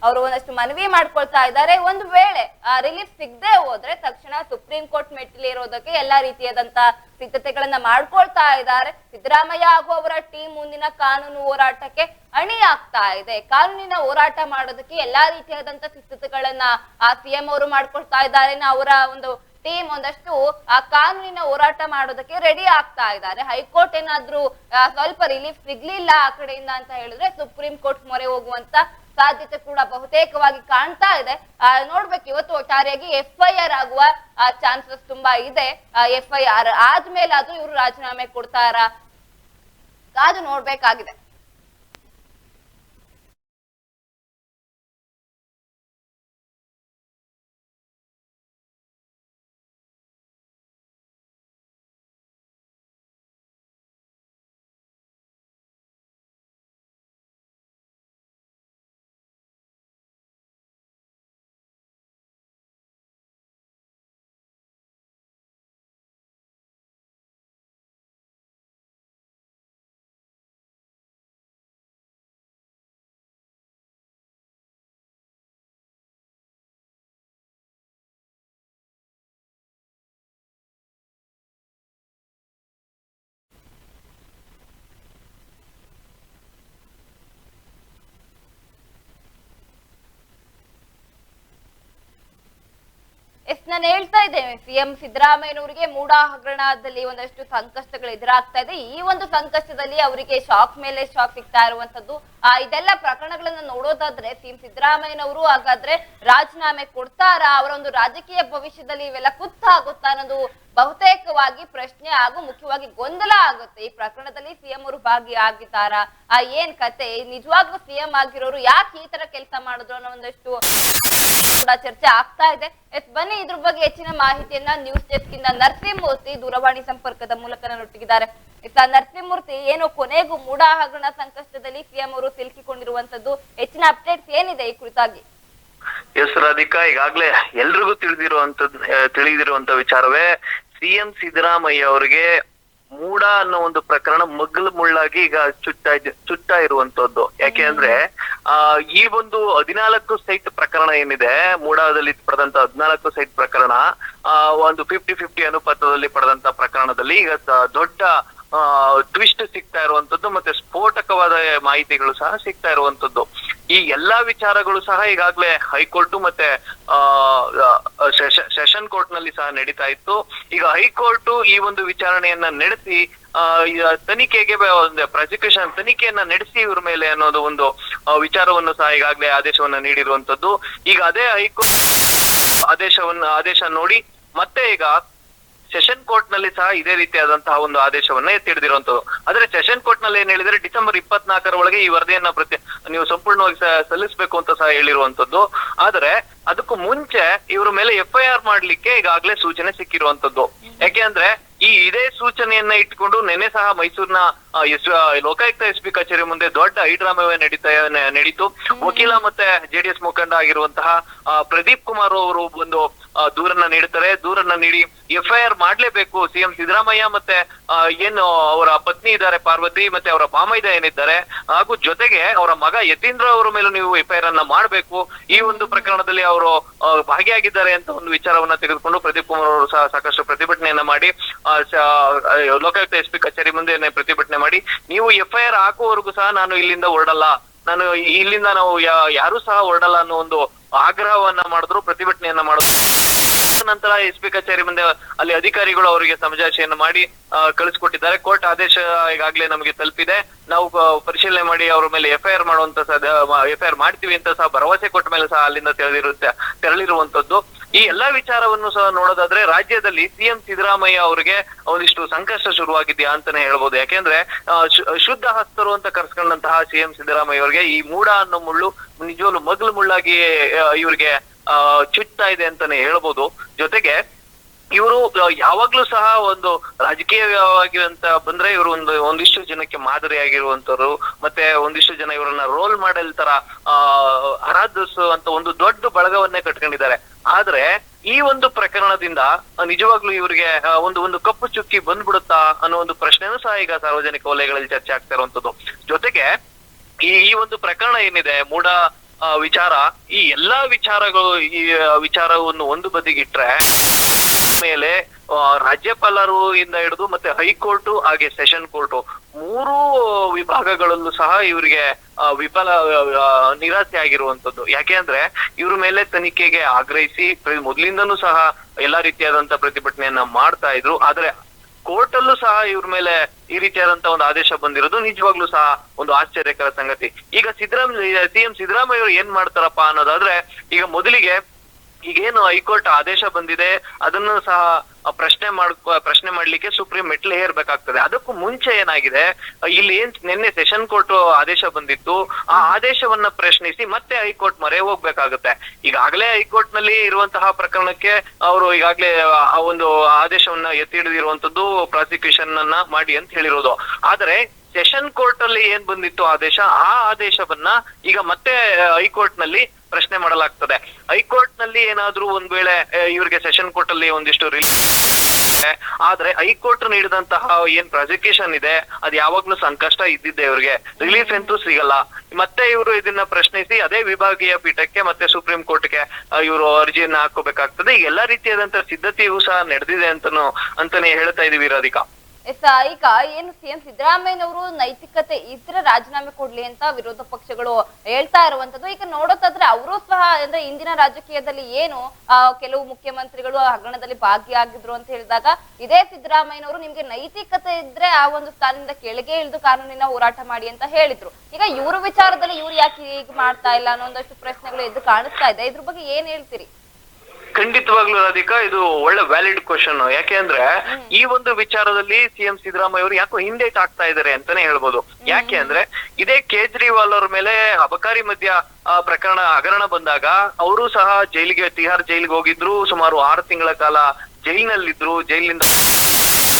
ಅವರು ಒಂದಷ್ಟು ಮನವಿ ಮಾಡ್ಕೊಳ್ತಾ ಇದ್ದಾರೆ. ಒಂದು ವೇಳೆ ರಿಲೀಫ್ ಸಿಗದೆ ಹೋದ್ರೆ ತಕ್ಷಣ ಸುಪ್ರೀಂ ಕೋರ್ಟ್ ಮೆಟ್ಟಿಲೇರೋದಕ್ಕೆ ಎಲ್ಲಾ ರೀತಿಯಾದಂತ ಸಿದ್ಧತೆಗಳನ್ನ ಮಾಡ್ಕೊಳ್ತಾ ಇದ್ದಾರೆ. ಸಿದ್ದರಾಮಯ್ಯ ಹಾಗೂ ಅವರ ಟೀಮ್ ಮುಂದಿನ ಕಾನೂನು ಹೋರಾಟಕ್ಕೆ ಅಣಿಯಾಗ್ತಾ ಇದೆ. ಕಾನೂನಿನ ಹೋರಾಟ ಮಾಡೋದಕ್ಕೆ ಎಲ್ಲಾ ರೀತಿಯಾದಂತ ಸಿದ್ಧತೆಗಳನ್ನ ಆ ಸಿಎಂ ಅವರು ಮಾಡ್ಕೊಳ್ತಾ ಇದ್ದಾರೆ. ಅವರ ಒಂದು ಟೀಮ್ ಒಂದಷ್ಟು, ಆ, ಕಾನೂನಿನ ಹೋರಾಟ ಮಾಡೋದಕ್ಕೆ ರೆಡಿ ಆಗ್ತಾ ಇದ್ದಾರೆ. ಹೈಕೋರ್ಟ್ ಏನಾದ್ರೂ ಸ್ವಲ್ಪ ರಿಲೀಫ್ ಸಿಗ್ಲಿಲ್ಲ ಆ ಕಡೆಯಿಂದ ಅಂತ ಹೇಳಿದ್ರೆ ಸುಪ್ರೀಂ ಕೋರ್ಟ್ ಮೊರೆ ಹೋಗುವಂತ ಸಾಧ್ಯತೆ ಕೂಡ ಬಹುತೇಕವಾಗಿ ಕಾಣ್ತಾ ಇದೆ. ನೋಡ್ಬೇಕು, ಇವತ್ತು ಒಟ್ಟಾರೆಯಾಗಿ ಎಫ್ ಐ ಆರ್ ಆಗುವ ಚಾನ್ಸಸ್ ತುಂಬಾ ಇದೆ. ಎಫ್ ಐ ಆರ್ ಆದ್ಮೇಲಾದ್ರೂ ಇವರು ರಾಜೀನಾಮೆ ಕೊಡ್ತಾರಾ? ಅದು ನೋಡ್ಬೇಕಾಗಿದೆ. ಎಸ್, ನಾನು ಹೇಳ್ತಾ ಇದ್ದೇನೆ ಸಿಎಂ ಸಿದ್ದರಾಮಯ್ಯನವರಿಗೆ ಮೂಡ ಹಗರಣದಲ್ಲಿ ಒಂದಷ್ಟು ಸಂಕಷ್ಟಗಳು ಎದುರಾಗ್ತಾ ಇದೆ. ಈ ಒಂದು ಸಂಕಷ್ಟದಲ್ಲಿ ಅವರಿಗೆ ಶಾಕ್ ಮೇಲೆ ಶಾಕ್ ಸಿಗ್ತಾ ಇರುವಂತದ್ದು ಆ, ಇದೆಲ್ಲ ಪ್ರಕರಣಗಳನ್ನ ನೋಡೋದಾದ್ರೆ ಸಿಎಂ ಸಿದ್ದರಾಮಯ್ಯನವರು ಹಾಗಾದ್ರೆ ರಾಜೀನಾಮೆ ಕೊಡ್ತಾರಾ? ಅವರೊಂದು ರಾಜಕೀಯ ಭವಿಷ್ಯದಲ್ಲಿ ಇವೆಲ್ಲ ಕುತ್ತಾಗುತ್ತಾ ಅನ್ನೋದು ಬಹುತೇಕವಾಗಿ ಪ್ರಶ್ನೆ ಹಾಗೂ ಮುಖ್ಯವಾಗಿ ಗೊಂದಲ ಆಗುತ್ತೆ. ಈ ಪ್ರಕರಣದಲ್ಲಿ ಸಿಎಂ ಅವರು ಭಾಗಿಯಾಗಿದ್ದಾರಾ? ಆ, ಏನ್ ಕತೆ? ನಿಜವಾಗ್ಲೂ ಸಿಎಂ ಆಗಿರೋರು ಯಾಕೆ ಈ ತರ ಕೆಲಸ ಮಾಡಿದ್ರು ಅನ್ನೋ ಒಂದಷ್ಟು ಕೂಡ ಚರ್ಚೆ ಆಗ್ತಾ ಇದೆ. ಎಸ್, ಬನ್ನಿ ಇದ್ರ ಬಗ್ಗೆ ಹೆಚ್ಚಿನ ಮಾಹಿತಿಯನ್ನ ನ್ಯೂಸ್ ಡೆಸ್ಕ್ ಇಂದ ನರಸಿಂಹಮೂರ್ತಿ ದೂರವಾಣಿ ಸಂಪರ್ಕದ ಮೂಲಕ ನನ್ನೊಟ್ಟಿಗಿದ್ದಾರೆ. ಇತ್ತ ನರಸಿಂಹಮೂರ್ತಿ ಏನು ಕೊನೆಗೂ ಮೂಡ ಹಗರಣ ಸಂಕಷ್ಟದಲ್ಲಿ ಸಿಎಂ ಅವರು ಸಿಲುಕಿಕೊಂಡಿರುವಂತದ್ದು ಹೆಚ್ಚಿನ ಅಪ್ಡೇಟ್ಸ್ ಏನಿದೆ ಈ ಕುರಿತಾಗಿ? ಎಸ್ ರಾಧಿಕಾ ಈಗಾಗ್ಲೇ ಎಲ್ರಿಗೂ ತಿಳಿದಿರುವಂತದ್ದು ತಿಳಿದಿರುವಂತ ವಿಚಾರವೇ ಸಿಎಂ ಸಿದ್ದರಾಮಯ್ಯ ಅವರಿಗೆ ಮೂಡ ಅನ್ನೋ ಒಂದು ಪ್ರಕರಣ ಮಗ್ಲು ಮುಳ್ಳಾಗಿ ಈಗ ಚುಟ್ಟ ಚುಟ್ಟ ಇರುವಂತದ್ದು ಯಾಕೆ ಅಂದ್ರೆ ಆ ಈ ಒಂದು ಹದಿನಾಲ್ಕು ಸೈಟ್ ಪ್ರಕರಣ ಏನಿದೆ ಮೂಡಾದಲ್ಲಿ ಪಡೆದಂತ ಹದಿನಾಲ್ಕು ಸೈಟ್ ಪ್ರಕರಣ ಆ ಒಂದು ಫಿಫ್ಟಿ ಫಿಫ್ಟಿ ಅನುಪಾತದಲ್ಲಿ ಪಡೆದಂತ ಪ್ರಕರಣದಲ್ಲಿ ಈಗ ದೊಡ್ಡ ಟ್ವಿಸ್ಟ್ ಸಿಗ್ತಾ ಇರುವಂತದ್ದು ಮತ್ತೆ ಸ್ಫೋಟಕವಾದ ಮಾಹಿತಿಗಳು ಸಹ ಸಿಗ್ತಾ ಇರುವಂತದ್ದು. ಈ ಎಲ್ಲಾ ವಿಚಾರಗಳು ಸಹ ಈಗಾಗ್ಲೇ ಹೈಕೋರ್ಟ್ ಮತ್ತೆ ಸೆಷನ್ ಕೋರ್ಟ್ನಲ್ಲಿ ಸಹ ನಡೀತಾ ಇತ್ತು. ಈಗ ಹೈಕೋರ್ಟ್ ಈ ಒಂದು ವಿಚಾರಣೆಯನ್ನ ನಡೆಸಿ ತನಿಖೆಗೆ ಒಂದು ಪ್ರಾಸಿಕ್ಯೂಷನ್ ತನಿಖೆಯನ್ನ ನಡೆಸಿ ಇವ್ರ ಮೇಲೆ ಅನ್ನೋದು ಒಂದು ವಿಚಾರವನ್ನು ಸಹ ಈಗಾಗ್ಲೇ ಆದೇಶವನ್ನ ನೀಡಿರುವಂತದ್ದು. ಈಗ ಅದೇ ಹೈಕೋರ್ಟ್ ಆದೇಶವನ್ನ, ಆದೇಶ ನೋಡಿ ಮತ್ತೆ ಈಗ ಸೆಷನ್ ಕೋರ್ಟ್ನಲ್ಲಿ ಸಹ ಇದೇ ರೀತಿಯಾದಂತಹ ಒಂದು ಆದೇಶವನ್ನ ಎತ್ತಿಡಿದಿರುವಂತದ್ದು ಆದ್ರೆ ಸೆಷನ್ ಕೋರ್ಟ್ನಲ್ಲಿ ಏನ್ ಹೇಳಿದ್ರೆ ಡಿಸೆಂಬರ್ ಇಪ್ಪತ್ನಾಲ್ಕರ ಒಳಗೆ ಈ ವರದಿಯನ್ನ ಪ್ರತಿ ನೀವು ಸಂಪೂರ್ಣವಾಗಿ ಸಲ್ಲಿಸಬೇಕು ಅಂತ ಸಹ ಹೇಳಿರುವಂತದ್ದು ಆದ್ರೆ ಅದಕ್ಕೂ ಮುಂಚೆ ಇವರ ಮೇಲೆ ಎಫ್ ಐ ಆರ್ ಮಾಡ್ಲಿಕ್ಕೆ ಈಗಾಗಲೇ ಸೂಚನೆ ಸಿಕ್ಕಿರುವಂತದ್ದು ಯಾಕೆ ಅಂದ್ರೆ ಈ ಇದೇ ಸೂಚನೆಯನ್ನ ಇಟ್ಕೊಂಡು ನಿನ್ನೆ ಸಹ ಮೈಸೂರಿನ ಲೋಕಾಯುಕ್ತ ಎಸ್ ಪಿ ಕಚೇರಿ ಮುಂದೆ ದೊಡ್ಡ ಹೈಡ್ರಾಮವೇ ನಡೀತಾ, ನಡೀತು. ವಕೀಲ ಮತ್ತೆ ಜೆಡಿಎಸ್ ಮುಖಂಡ ಆಗಿರುವಂತಹ ಪ್ರದೀಪ್ ಕುಮಾರ್ ಅವರು ಒಂದು ದೂರನ್ನ ನೀಡುತ್ತಾರೆ. ದೂರನ್ನ ನೀಡಿ ಎಫ್ ಐ ಆರ್ ಮಾಡ್ಲೇಬೇಕು. ಸಿಎಂ ಸಿದ್ದರಾಮಯ್ಯ ಮತ್ತೆ ಏನು ಅವರ ಪತ್ನಿ ಇದ್ದಾರೆ, ಪಾರ್ವತಿ ಮತ್ತೆ ಅವರ ಮಾಮೈದ ಏನಿದ್ದಾರೆ, ಹಾಗೂ ಜೊತೆಗೆ ಅವರ ಮಗ ಯತೀಂದ್ರ ಅವರ ಮೇಲೂ ನೀವು ಎಫ್ ಐ ಆರ್ ಅನ್ನ ಮಾಡಬೇಕು. ಈ ಒಂದು ಪ್ರಕರಣದಲ್ಲಿ ಅವರು ಭಾಗಿಯಾಗಿದ್ದಾರೆ ಅಂತ ಒಂದು ವಿಚಾರವನ್ನ ತೆಗೆದುಕೊಂಡು ಪ್ರದೀಪ್ ಕುಮಾರ್ ಅವರು ಸಹ ಸಾಕಷ್ಟು ಪ್ರತಿಭಟನೆಯನ್ನ ಮಾಡಿ ಲೋಕಾಯುಕ್ತ ಎಸ್ ಪಿ ಕಚೇರಿ ಮುಂದೆ ಪ್ರತಿಭಟನೆ ಮಾಡಿ, ನೀವು ಎಫ್ ಐ ಆರ್ ಹಾಕುವವರೆಗೂ ಸಹ ನಾನು ಇಲ್ಲಿಂದ ಹೊರಡಲ್ಲ. ನಾನು ಇಲ್ಲಿಂದ ನಾವು ಯಾರು ಸಹ ಹೊರಡಲ್ಲ ಅನ್ನೋ ಒಂದು ಆಗ್ರಹವನ್ನ ಮಾಡಿದ್ರು, ಪ್ರತಿಭಟನೆಯನ್ನ ಮಾಡಿದ್ರು. ನಂತರ ಎಸ್ ಪಿ ಕಚೇರಿ ಮುಂದೆ ಅಲ್ಲಿ ಅಧಿಕಾರಿಗಳು ಅವರಿಗೆ ಸಮಜಾಶೆಯನ್ನು ಮಾಡಿ ಕಳಿಸ್ಕೊಟ್ಟಿದ್ದಾರೆ. ಕೋರ್ಟ್ ಆದೇಶ ಈಗಾಗಲೇ ನಮಗೆ ತಲುಪಿದೆ. ನಾವು ಪರಿಶೀಲನೆ ಮಾಡಿ ಅವರ ಮೇಲೆ ಎಫ್ ಐ ಆರ್ ಮಾಡುವಂತ ಎಫ್ ಐ ಆರ್ ಮಾಡ್ತೀವಿ ಅಂತ ಸಹ ಭರವಸೆ ಕೊಟ್ಟ ಮೇಲೆ ಸಹ ಅಲ್ಲಿಂದ ತೆರಳಿರುತ್ತೆ ತೆರಳಿರುವಂತದ್ದು. ಈ ಎಲ್ಲಾ ವಿಚಾರವನ್ನು ಸಹ ನೋಡೋದಾದ್ರೆ ರಾಜ್ಯದಲ್ಲಿ ಸಿಎಂ ಸಿದ್ದರಾಮಯ್ಯ ಅವರಿಗೆ ಒಂದಿಷ್ಟು ಸಂಕಷ್ಟ ಶುರುವಾಗಿದೆಯಾ ಅಂತಾನೆ ಹೇಳ್ಬೋದು. ಯಾಕೆಂದ್ರೆ ಶುದ್ಧ ಹಸ್ತರು ಅಂತ ಕರ್ಸ್ಕೊಂಡಂತಹ ಸಿಎಂ ಸಿದ್ದರಾಮಯ್ಯ ಅವರಿಗೆ ಈ ಮೂಡ ಅನ್ನೋ ಮುಳ್ಳು, ನಿಜವಾಗ್ಲು ಮಗ್ಲು ಮುಳ್ಳಾಗಿ ಇವರಿಗೆ ಚುಚ್ತಾ ಇದೆ ಅಂತಾನೆ ಹೇಳ್ಬೋದು. ಜೊತೆಗೆ ಇವರು ಯಾವಾಗ್ಲೂ ಸಹ ಒಂದು ರಾಜಕೀಯವಾಗಿ ಅಂತ ಬಂದ್ರೆ ಇವರು ಒಂದು ಒಂದಿಷ್ಟು ಜನಕ್ಕೆ ಮಾದರಿಯಾಗಿರುವಂತವ್ರು ಮತ್ತೆ ಒಂದಿಷ್ಟು ಜನ ಇವರನ್ನ ರೋಲ್ ಮಾಡೆಲ್ ತರ, ಆ ಆರಾಧಿಸುವಂತ ಒಂದು ದೊಡ್ಡ ಬಳಗವನ್ನೇ ಕಟ್ಕೊಂಡಿದ್ದಾರೆ. ಆದ್ರೆ ಈ ಒಂದು ಪ್ರಕರಣದಿಂದ ನಿಜವಾಗ್ಲೂ ಇವರಿಗೆ ಒಂದು ಒಂದು ಕಪ್ಪು ಚುಕ್ಕಿ ಬಂದ್ಬಿಡುತ್ತಾ ಅನ್ನೋ ಒಂದು ಪ್ರಶ್ನೆನೂ ಸಹ ಈಗ ಸಾರ್ವಜನಿಕ ವಲಯಗಳಲ್ಲಿ ಚರ್ಚೆ ಆಗ್ತಾ ಇರುವಂತದ್ದು ಜೊತೆಗೆ, ಈ ಈ ಒಂದು ಪ್ರಕರಣ ಏನಿದೆ ಮೂಡ ವಿಚಾರ, ಈ ಎಲ್ಲಾ ವಿಚಾರಗಳು, ಈ ವಿಚಾರವನ್ನು ಒಂದು ಬದಿಗಿಟ್ರೆ ಮೇಲೆ ರಾಜ್ಯಪಾಲರು ಇಂದ ಹಿಡಿದು ಮತ್ತೆ ಹೈಕೋರ್ಟ್ ಹಾಗೆ ಸೆಷನ್ ಕೋರ್ಟ್, ಮೂರು ವಿಭಾಗಗಳಲ್ಲೂ ಸಹ ಇವರಿಗೆ ವಿಫಲ ನಿರಾಸೆ ಆಗಿರುವಂತದ್ದು ಯಾಕೆ ಅಂದ್ರೆ, ಇವ್ರ ಮೇಲೆ ತನಿಖೆಗೆ ಆಗ್ರಹಿಸಿ ಮೊದಲಿಂದನೂ ಮೊದ್ಲಿಂದನೂ ಸಹ ಎಲ್ಲಾ ರೀತಿಯಾದಂತ ಪ್ರತಿಭಟನೆಯನ್ನ ಮಾಡ್ತಾ ಇದ್ರು. ಆದ್ರೆ ಕೋರ್ಟ್ ಅಲ್ಲೂ ಸಹ ಇವ್ರ ಮೇಲೆ ಈ ರೀತಿಯಾದಂತ ಒಂದು ಆದೇಶ ಬಂದಿರೋದು ನಿಜವಾಗ್ಲೂ ಸಹ ಒಂದು ಆಶ್ಚರ್ಯಕರ ಸಂಗತಿ. ಈಗ ಸಿದ್ದರಾಮಯ್ಯ ಸಿಎಂ ಸಿದ್ದರಾಮಯ್ಯ ಅವರು ಏನ್ ಮಾಡ್ತಾರಪ್ಪ ಅನ್ನೋದಾದ್ರೆ, ಈಗ ಮೊದಲಿಗೆ ಈಗೇನು ಹೈಕೋರ್ಟ್ ಆದೇಶ ಬಂದಿದೆ ಅದನ್ನು ಸಹ ಪ್ರಶ್ನೆ ಮಾಡ್ ಪ್ರಶ್ನೆ ಮಾಡ್ಲಿಕ್ಕೆ ಸುಪ್ರೀಂ ಮೆಟ್ಲು ಏರ್ಬೇಕಾಗ್ತದೆ ಅದಕ್ಕೂ ಮುಂಚೆ ಏನಾಗಿದೆ ಇಲ್ಲಿ ಏನ್ ನಿನ್ನೆ ಸೆಷನ್ ಕೋರ್ಟ್ ಆದೇಶ ಬಂದಿತ್ತು ಆ ಆದೇಶವನ್ನ ಪ್ರಶ್ನಿಸಿ ಮತ್ತೆ ಹೈಕೋರ್ಟ್ ಮೊರೆ ಹೋಗ್ಬೇಕಾಗುತ್ತೆ. ಈಗಾಗಲೇ ಹೈಕೋರ್ಟ್ನಲ್ಲಿ ಇರುವಂತಹ ಪ್ರಕರಣಕ್ಕೆ ಅವರು ಈಗಾಗಲೇ ಆ ಒಂದು ಆದೇಶವನ್ನ ಎತ್ತಿ ಹಿಡಿದಿರುವಂತದ್ದು ಪ್ರಾಸಿಕ್ಯೂಷನ್ ಅನ್ನ ಮಾಡಿ ಅಂತ ಹೇಳಿರೋದು. ಆದ್ರೆ ಸೆಷನ್ ಕೋರ್ಟ್ ಅಲ್ಲಿ ಏನ್ ಬಂದಿತ್ತು ಆದೇಶ? ಆ ಆದೇಶವನ್ನ ಈಗ ಮತ್ತೆ ಹೈಕೋರ್ಟ್ನಲ್ಲಿ ಪ್ರಶ್ನೆ ಮಾಡಲಾಗ್ತದೆ. ಹೈಕೋರ್ಟ್ನಲ್ಲಿ ಏನಾದ್ರೂ ಒಂದ್ ವೇಳೆ ಇವ್ರಿಗೆ ಸೆಷನ್ ಕೋರ್ಟ್ ಅಲ್ಲಿ ಒಂದಿಷ್ಟು ರಿಲೀಫ್ ಆದ್ರೆ ಹೈಕೋರ್ಟ್ ನೀಡಿದಂತಹ ಏನ್ ಪ್ರಾಸಿಕ್ಯೂಷನ್ ಇದೆ, ಅದ್ ಯಾವಾಗ್ಲೂ ಸಂಕಷ್ಟ ಇದ್ದಿದ್ದೆ ಇವ್ರಿಗೆ. ರಿಲೀಫ್ ಅಂತೂ ಸಿಗಲ್ಲ. ಮತ್ತೆ ಇವರು ಇದನ್ನ ಪ್ರಶ್ನಿಸಿ ಅದೇ ವಿಭಾಗೀಯ ಪೀಠಕ್ಕೆ ಮತ್ತೆ ಸುಪ್ರೀಂ ಕೋರ್ಟ್ಗೆ ಇವರು ಅರ್ಜಿಯನ್ನ ಹಾಕೋಬೇಕಾಗ್ತದೆ. ಎಲ್ಲಾ ರೀತಿಯಾದಂತಹ ಸಿದ್ಧತೆಯೂ ಸಹ ನಡೆದಿದೆ ಅಂತಾನು, ಅಂತಾನೆ ಹೇಳ್ತಾ ಇದೀವಿ ರಾಧಿಕಾ. ಎಸ್, ಈಗ ಏನು ಸಿಎಂ ಸಿದ್ದರಾಮಯ್ಯನವರು ನೈತಿಕತೆ ಇದ್ರೆ ರಾಜೀನಾಮೆ ಕೊಡ್ಲಿ ಅಂತ ವಿರೋಧ ಪಕ್ಷಗಳು ಹೇಳ್ತಾ ಇರುವಂತದ್ದು ಈಗ ನೋಡೋದಾದ್ರೆ ಅವರು ಸಹ ಅಂದ್ರೆ ಇಂದಿನ ರಾಜಕೀಯದಲ್ಲಿ ಏನು ಕೆಲವು ಮುಖ್ಯಮಂತ್ರಿಗಳು ಹಗರಣದಲ್ಲಿ ಭಾಗಿಯಾಗಿದ್ರು ಅಂತ ಹೇಳಿದಾಗ ಇದೇ ಸಿದ್ದರಾಮಯ್ಯನವರು ನಿಮ್ಗೆ ನೈತಿಕತೆ ಇದ್ರೆ ಆ ಒಂದು ಸ್ಥಾನದಿಂದ ಕೆಳಗೆ ಇಳಿದು ಕಾನೂನಿನ ಹೋರಾಟ ಮಾಡಿ ಅಂತ ಹೇಳಿದ್ರು. ಈಗ ಇವ್ರ ವಿಚಾರದಲ್ಲಿ ಇವ್ರು ಯಾಕೆ ಈಗ ಮಾಡ್ತಾ ಇಲ್ಲ ಅನ್ನೋ ಒಂದಷ್ಟು ಪ್ರಶ್ನೆಗಳು ಎದ್ದು ಕಾಣಿಸ್ತಾ ಇದೆ. ಇದ್ರ ಬಗ್ಗೆ ಏನ್ ಹೇಳ್ತೀರಿ? ಖಂಡಿತವಾಗ್ಲೂ ರಾಧಿಕಾ ಇದು ಒಳ್ಳೆ ವ್ಯಾಲಿಡ್ ಕ್ವಶನ್ ಯಾಕೆ ಅಂದ್ರೆ ಈ ಒಂದು ವಿಚಾರದಲ್ಲಿ ಸಿಎಂ ಸಿದ್ದರಾಮಯ್ಯ ಅವರು ಯಾಕೋ ಹಿಂದೇಟ್ ಆಗ್ತಾ ಇದಾರೆ ಅಂತಾನೆ ಹೇಳ್ಬೋದು. ಯಾಕೆ ಅಂದ್ರೆ ಇದೇ ಕೇಜ್ರಿವಾಲ್ ಅವ್ರ ಮೇಲೆ ಅಬಕಾರಿ ಮದ್ಯ ಆ, ಪ್ರಕರಣ ಹಗರಣ ಬಂದಾಗ ಅವರು ಸಹ ಜೈಲಿಗೆ ತಿಹಾರ್ ಜೈಲಿಗೆ ಹೋಗಿದ್ರು ಸುಮಾರು ಆರು ತಿಂಗಳ ಕಾಲ ಜೈಲಿನಲ್ಲಿದ್ರು ಜೈಲಿನಿಂದ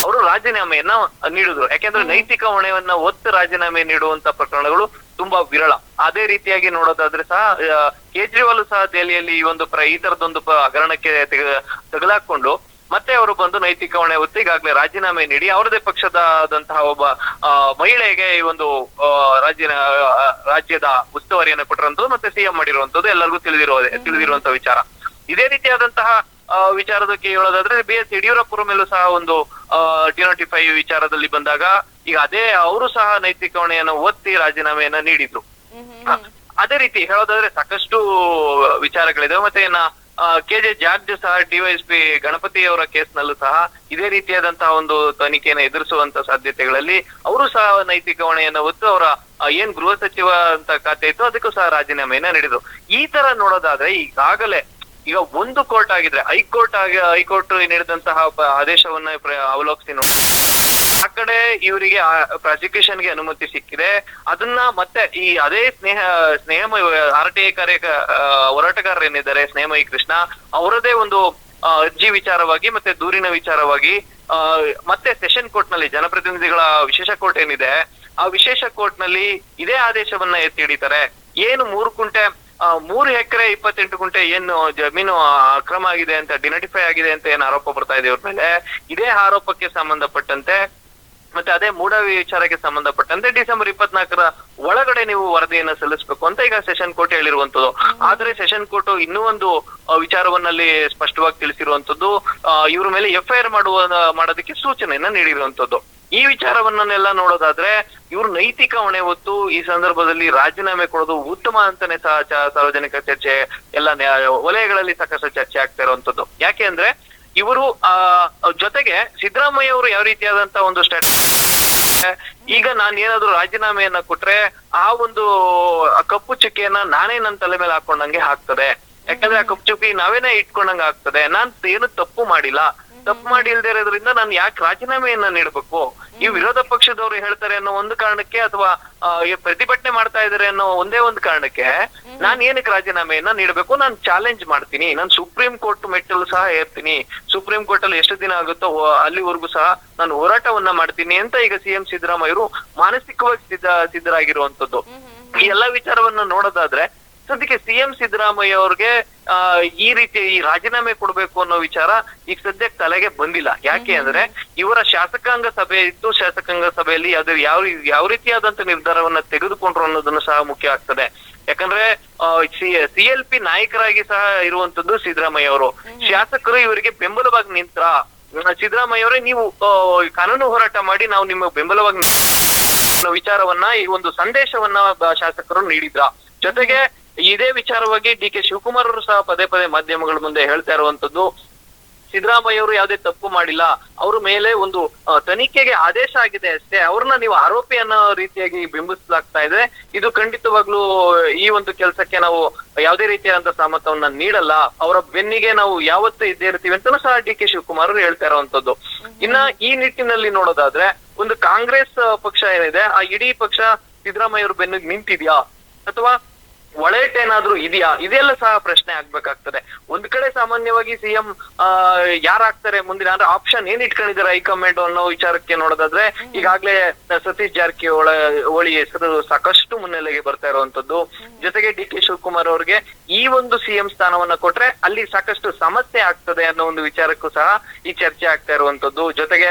ಅವರು ರಾಜೀನಾಮೆಯನ್ನ ನೀಡಿದ್ರು ಯಾಕೆಂದ್ರೆ ನೈತಿಕ ಹೊಣೆಯನ್ನ ಒತ್ತು ರಾಜೀನಾಮೆ ನೀಡುವಂತ ಪ್ರಕರಣಗಳು ತುಂಬಾ ವಿರಳ. ಅದೇ ರೀತಿಯಾಗಿ ನೋಡೋದಾದ್ರೆ ಸಹ ಕೇಜ್ರಿವಾಲ್ ಸಹ ದೆಹಲಿಯಲ್ಲಿ ಈ ಒಂದು ಈ ತರದೊಂದು ಹಗರಣಕ್ಕೆ ತೆಗೆ- ತಗಲಾಕೊಂಡು ಮತ್ತೆ ಅವರು ಬಂದು ನೈತಿಕ ಹೊಣೆ ಹೊತ್ತು ಈಗಾಗಲೇ ರಾಜೀನಾಮೆ ನೀಡಿ ಅವರದೇ ಪಕ್ಷದಾದಂತಹ ಒಬ್ಬ ಮಹಿಳೆಗೆ ಈ ಒಂದು ರಾಜ್ಯ ರಾಜ್ಯದ ಉಸ್ತುವಾರಿಯನ್ನು ಕೊಟ್ಟಿರುವಂತದ್ದು ಮತ್ತೆ ಸಿಎಂ ಮಾಡಿರುವಂತದ್ದು ಎಲ್ಲರಿಗೂ ತಿಳಿದಿರುವ ತಿಳಿದಿರುವಂತಹ ವಿಚಾರ. ಇದೇ ರೀತಿಯಾದಂತಹ ವಿಚಾರದಕ್ಕೆ ಹೇಳೋದಾದ್ರೆ ಬಿ ಎಸ್ ಯಡಿಯೂರಪ್ಪರ ಮೇಲೂ ಸಹ ಒಂದು ಡಿನೋಟಿಫೈ ವಿಚಾರದಲ್ಲಿ ಬಂದಾಗ ಈಗ ಅದೇ ಅವರು ಸಹ ನೈತಿಕ ಹೊಣೆಯನ್ನು ಒತ್ತಿ ರಾಜೀನಾಮೆಯನ್ನ ನೀಡಿದ್ರು. ಅದೇ ರೀತಿ ಹೇಳೋದಾದ್ರೆ ಸಾಕಷ್ಟು ವಿಚಾರಗಳಿದೆ ಮತ್ತೆ ಇನ್ನ ಕೆ ಜೆ ಜಾರ್ಜ್ ಸಹ ಡಿವೈಎಸ್ಪಿ ಗಣಪತಿ ಅವರ ಕೇಸ್ನಲ್ಲೂ ಸಹ ಇದೇ ರೀತಿಯಾದಂತಹ ಒಂದು ತನಿಖೆಯನ್ನು ಎದುರಿಸುವಂತ ಸಾಧ್ಯತೆಗಳಲ್ಲಿ ಅವರು ಸಹ ನೈತಿಕ ಹೊಣೆಯನ್ನು ಒತ್ತು ಅವರ ಏನ್ ಗೃಹ ಸಚಿವ ಅಂತ ಖಾತೆ ಇತ್ತು ಅದಕ್ಕೂ ಸಹ ರಾಜೀನಾಮೆಯನ್ನ ನೀಡಿದ್ರು. ಈ ತರ ನೋಡೋದಾದ್ರೆ ಈಗಾಗಲೇ ಈಗ ಒಂದು ಕೋರ್ಟ್ ಆಗಿದ್ರೆ ಹೈಕೋರ್ಟ್ ಆಗಿ ಹೈಕೋರ್ಟ್ ನೀಡಿದಂತಹ ಆದೇಶವನ್ನ ಅವಲೋಕಿಸಿ ನೋಡಿ. ಆ ಕಡೆ ಇವರಿಗೆ ಪ್ರಾಸಿಕ್ಯೂಷನ್ಗೆ ಅನುಮತಿ ಸಿಕ್ಕಿದೆ. ಅದನ್ನ ಮತ್ತೆ ಈ ಅದೇ Sneha Snehamaya R T I ಕಾರ್ಯ ಹೋರಾಟಗಾರರು ಹೋರಾಟಗಾರರೇನಿದ್ದಾರೆ ಸ್ನೇಹಮಯಿ ಕೃಷ್ಣ, ಅವರದೇ ಒಂದು ಅರ್ಜಿ ವಿಚಾರವಾಗಿ ಮತ್ತೆ ದೂರಿನ ವಿಚಾರವಾಗಿ ಮತ್ತೆ ಸೆಷನ್ ಕೋರ್ಟ್ನಲ್ಲಿ ಜನಪ್ರತಿನಿಧಿಗಳ ವಿಶೇಷ ಕೋರ್ಟ್ ಏನಿದೆ, ಆ ವಿಶೇಷ ಕೋರ್ಟ್ನಲ್ಲಿ ಇದೇ ಆದೇಶವನ್ನ ಎತ್ತಿ ಹಿಡಿತಾರೆ. ಏನು ಮೂರು ಕುಂಟೆ ಮೂರು ಎಕರೆ ಇಪ್ಪತ್ತೆಂಟು ಗುಂಟೆ ಏನು ಜಮೀನು ಅಕ್ರಮ ಆಗಿದೆ ಅಂತ ಡಿನೋಟಿಫೈ ಆಗಿದೆ ಅಂತ ಏನು ಆರೋಪ ಬರ್ತಾ ಇದೆ ಇವ್ರ ಮೇಲೆ ಇದೇ ಆರೋಪಕ್ಕೆ ಸಂಬಂಧಪಟ್ಟಂತೆ ಮತ್ತೆ ಅದೇ ಮೂಡವಿ ವಿಚಾರಕ್ಕೆ ಸಂಬಂಧಪಟ್ಟಂತೆ ಡಿಸೆಂಬರ್ ಇಪ್ಪತ್ನಾಲ್ಕರ ಒಳಗಡೆ ನೀವು ವರದಿಯನ್ನು ಸಲ್ಲಿಸಬೇಕು ಅಂತ ಈಗ ಸೆಷನ್ ಕೋರ್ಟ್ ಹೇಳಿರುವಂತದ್ದು ಆದ್ರೆ ಸೆಷನ್ ಕೋರ್ಟ್ ಇನ್ನೂ ಒಂದು ವಿಚಾರವನ್ನಲ್ಲಿ ಸ್ಪಷ್ಟವಾಗಿ ತಿಳಿಸಿರುವಂತದ್ದು ಇವ್ರ ಮೇಲೆ ಎಫ್ಐಆರ್ ಮಾಡುವ ಮಾಡೋದಕ್ಕೆ ಸೂಚನೆಯನ್ನ ನೀಡಿರುವಂತದ್ದು ಈ ವಿಚಾರವನ್ನೆಲ್ಲ ನೋಡೋದಾದ್ರೆ ಇವರು ನೈತಿಕ ಹೊಣೆ ಹೊತ್ತು ಈ ಸಂದರ್ಭದಲ್ಲಿ ರಾಜೀನಾಮೆ ಕೊಡೋದು ಉತ್ತಮ ಅಂತಾನೆ ಸಹ ಸಾರ್ವಜನಿಕ ಚರ್ಚೆ ಎಲ್ಲ ವಲಯಗಳಲ್ಲಿ ಸಾಕಷ್ಟು ಚರ್ಚೆ ಆಗ್ತಾ ಇರುವಂತದ್ದು ಯಾಕೆ ಅಂದ್ರೆ ಇವರು ಆ ಜೊತೆಗೆ ಸಿದ್ದರಾಮಯ್ಯ ಅವರು ಯಾವ ರೀತಿಯಾದಂತ ಒಂದು ಸ್ಟ್ರಾಟಜಿ ಈಗ ನಾನ್ ಏನಾದ್ರು ರಾಜೀನಾಮೆಯನ್ನ ಕೊಟ್ರೆ ಆ ಒಂದು ಕಪ್ಪು ಚುಕ್ಕಿಯನ್ನ ನಾನೇ ನನ್ನ ತಲೆ ಮೇಲೆ ಹಾಕೊಂಡಂಗೆ ಆಗ್ತದೆ ಯಾಕಂದ್ರೆ ಆ ಕಪ್ಪು ಚುಕ್ಕಿ ನಾವೇನೇ ಇಟ್ಕೊಂಡಂಗೆ ಆಗ್ತದೆ. ನಾನ್ ಏನು ತಪ್ಪು ಮಾಡಿಲ್ಲ. ತಪ್ಪು ಮಾಡಿ ಇಲ್ದೇ ಇರೋದ್ರಿಂದ ನಾನು ಯಾಕೆ ರಾಜೀನಾಮೆಯನ್ನ ನೀಡಬೇಕು? ಈ ವಿರೋಧ ಪಕ್ಷದವರು ಹೇಳ್ತಾರೆ ಅನ್ನೋ ಒಂದು ಕಾರಣಕ್ಕೆ ಅಥವಾ ಪ್ರತಿಭಟನೆ ಮಾಡ್ತಾ ಇದಾರೆ ಅನ್ನೋ ಒಂದೇ ಒಂದು ಕಾರಣಕ್ಕೆ ನಾನು ಏನಕ್ಕೆ ರಾಜೀನಾಮೆಯನ್ನ ನೀಡಬೇಕು? ನಾನು ಚಾಲೆಂಜ್ ಮಾಡ್ತೀನಿ. ನಾನು ಸುಪ್ರೀಂ ಕೋರ್ಟ್ ಮೆಟ್ಟಲು ಸಹ ಏರ್ತೀನಿ. ಸುಪ್ರೀಂ ಕೋರ್ಟ್ ಅಲ್ಲಿ ಎಷ್ಟು ದಿನ ಆಗುತ್ತೋ ಅಲ್ಲಿವರೆಗೂ ಸಹ ನಾನು ಹೋರಾಟವನ್ನ ಮಾಡ್ತೀನಿ ಅಂತ ಈಗ ಸಿಎಂ ಸಿದ್ದರಾಮಯ್ಯರು ಮಾನಸಿಕವಾಗಿ ಸಿದ್ಧ ಸಿದ್ಧರಾಗಿರುವಂತದ್ದು ಈ ಎಲ್ಲಾ ವಿಚಾರವನ್ನ ನೋಡೋದಾದ್ರೆ ಸದ್ಯಕ್ಕೆ ಸಿಎಂ ಸಿದ್ದರಾಮಯ್ಯ ಅವ್ರಿಗೆ ಆ, ಈ ರೀತಿ ಈ ರಾಜೀನಾಮೆ ಕೊಡ್ಬೇಕು ಅನ್ನೋ ವಿಚಾರ ಈಗ ಸದ್ಯಕ್ಕೆ ತಲೆಗೆ ಬಂದಿಲ್ಲ. ಯಾಕೆ ಅಂದ್ರೆ ಇವರ ಶಾಸಕಾಂಗ ಸಭೆ ಇತ್ತು. ಶಾಸಕಾಂಗ ಸಭೆಯಲ್ಲಿ ಅದು ಯಾವ ಯಾವ ರೀತಿಯಾದಂತ ನಿರ್ಧಾರವನ್ನ ತೆಗೆದುಕೊಂಡ್ರು ಅನ್ನೋದನ್ನ ಸಹ ಮುಖ್ಯ ಆಗ್ತದೆ. ಯಾಕಂದ್ರೆ ಸಿ ಎಲ್ ಪಿ ನಾಯಕರಾಗಿ ಸಹ ಇರುವಂತದ್ದು ಸಿದ್ದರಾಮಯ್ಯ ಅವರು ಶಾಸಕರು ಇವರಿಗೆ ಬೆಂಬಲವಾಗಿ ನಿಂತ್ರ ಸಿದ್ದರಾಮಯ್ಯ ಅವರೇ ನೀವು ಕಾನೂನು ಹೋರಾಟ ಮಾಡಿ ನಾವು ನಿಮ್ಮ ಬೆಂಬಲವಾಗಿ ವಿಚಾರವನ್ನ ಈ ಒಂದು ಸಂದೇಶವನ್ನ ಶಾಸಕರು ನೀಡಿದ್ರ. ಜೊತೆಗೆ ಇದೇ ವಿಚಾರವಾಗಿ ಡಿ ಕೆ ಶಿವಕುಮಾರ್ ಅವರು ಸಹ ಪದೇ ಪದೇ ಮಾಧ್ಯಮಗಳ ಮುಂದೆ ಹೇಳ್ತಾ ಇರುವಂತದ್ದು ಸಿದ್ದರಾಮಯ್ಯ ಅವರು ಯಾವುದೇ ತಪ್ಪು ಮಾಡಿಲ್ಲ. ಅವ್ರ ಮೇಲೆ ಒಂದು ತನಿಖೆಗೆ ಆದೇಶ ಆಗಿದೆ ಅಷ್ಟೇ. ಅವ್ರನ್ನ ನೀವು ಆರೋಪಿ ಅನ್ನೋ ರೀತಿಯಾಗಿ ಬಿಂಬಿಸಲಾಗ್ತಾ ಇದೆ. ಇದು ಖಂಡಿತವಾಗ್ಲೂ ಈ ಒಂದು ಕೆಲಸಕ್ಕೆ ನಾವು ಯಾವುದೇ ರೀತಿಯಾದಂತಹ ಸಹಮತವನ್ನ ನೀಡಲ್ಲ. ಅವರ ಬೆನ್ನಿಗೆ ನಾವು ಯಾವತ್ತೂ ಇದ್ದೇ ಇರ್ತೀವಿ ಅಂತಲೂ ಸಹ ಡಿ ಕೆ ಶಿವಕುಮಾರ್ ಅವರು ಹೇಳ್ತಾ ಇರುವಂತದ್ದು. ಇನ್ನ ಈ ನಿಟ್ಟಿನಲ್ಲಿ ನೋಡೋದಾದ್ರೆ ಒಂದು ಕಾಂಗ್ರೆಸ್ ಪಕ್ಷ ಏನಿದೆ ಆ ಇಡೀ ಪಕ್ಷ ಸಿದ್ದರಾಮಯ್ಯ ಅವ್ರ ಬೆನ್ನಿಗೆ ನಿಂತಿದ್ಯಾ? ಅಥವಾ ಒಳೇಟೇನಾದ್ರೂ ಇದೆಯಾ? ಇದೆಲ್ಲ ಸಹ ಪ್ರಶ್ನೆ ಆಗ್ಬೇಕಾಗ್ತದೆ. ಒಂದ್ ಕಡೆ ಸಾಮಾನ್ಯವಾಗಿ ಸಿಎಂ ಯಾರಾಗ್ತಾರೆ ಮುಂದಿನ ಅಂದ್ರೆ ಆಪ್ಷನ್ ಏನ್ ಇಟ್ಕೊಂಡಿದ್ದಾರೆ ಹೈಕಮಾಂಡ್ ಅನ್ನೋ ವಿಚಾರಕ್ಕೆ ನೋಡೋದಾದ್ರೆ ಈಗಾಗ್ಲೇ ಸತೀಶ್ ಜಾರಕಿಹೊಳ ಹೋಳಿ ಹೆಸರು ಸಾಕಷ್ಟು ಮುನ್ನೆಲೆಗೆ ಬರ್ತಾ ಇರುವಂತದ್ದು. ಜೊತೆಗೆ ಡಿ ಕೆ ಶಿವಕುಮಾರ್ ಅವ್ರಿಗೆ ಈ ಒಂದು ಸಿಎಂ ಸ್ಥಾನವನ್ನ ಕೊಟ್ರೆ ಅಲ್ಲಿ ಸಾಕಷ್ಟು ಸಮಸ್ಯೆ ಆಗ್ತದೆ ಅನ್ನೋ ಒಂದು ವಿಚಾರಕ್ಕೂ ಸಹ ಈ ಚರ್ಚೆ ಆಗ್ತಾ ಇರುವಂತದ್ದು. ಜೊತೆಗೆ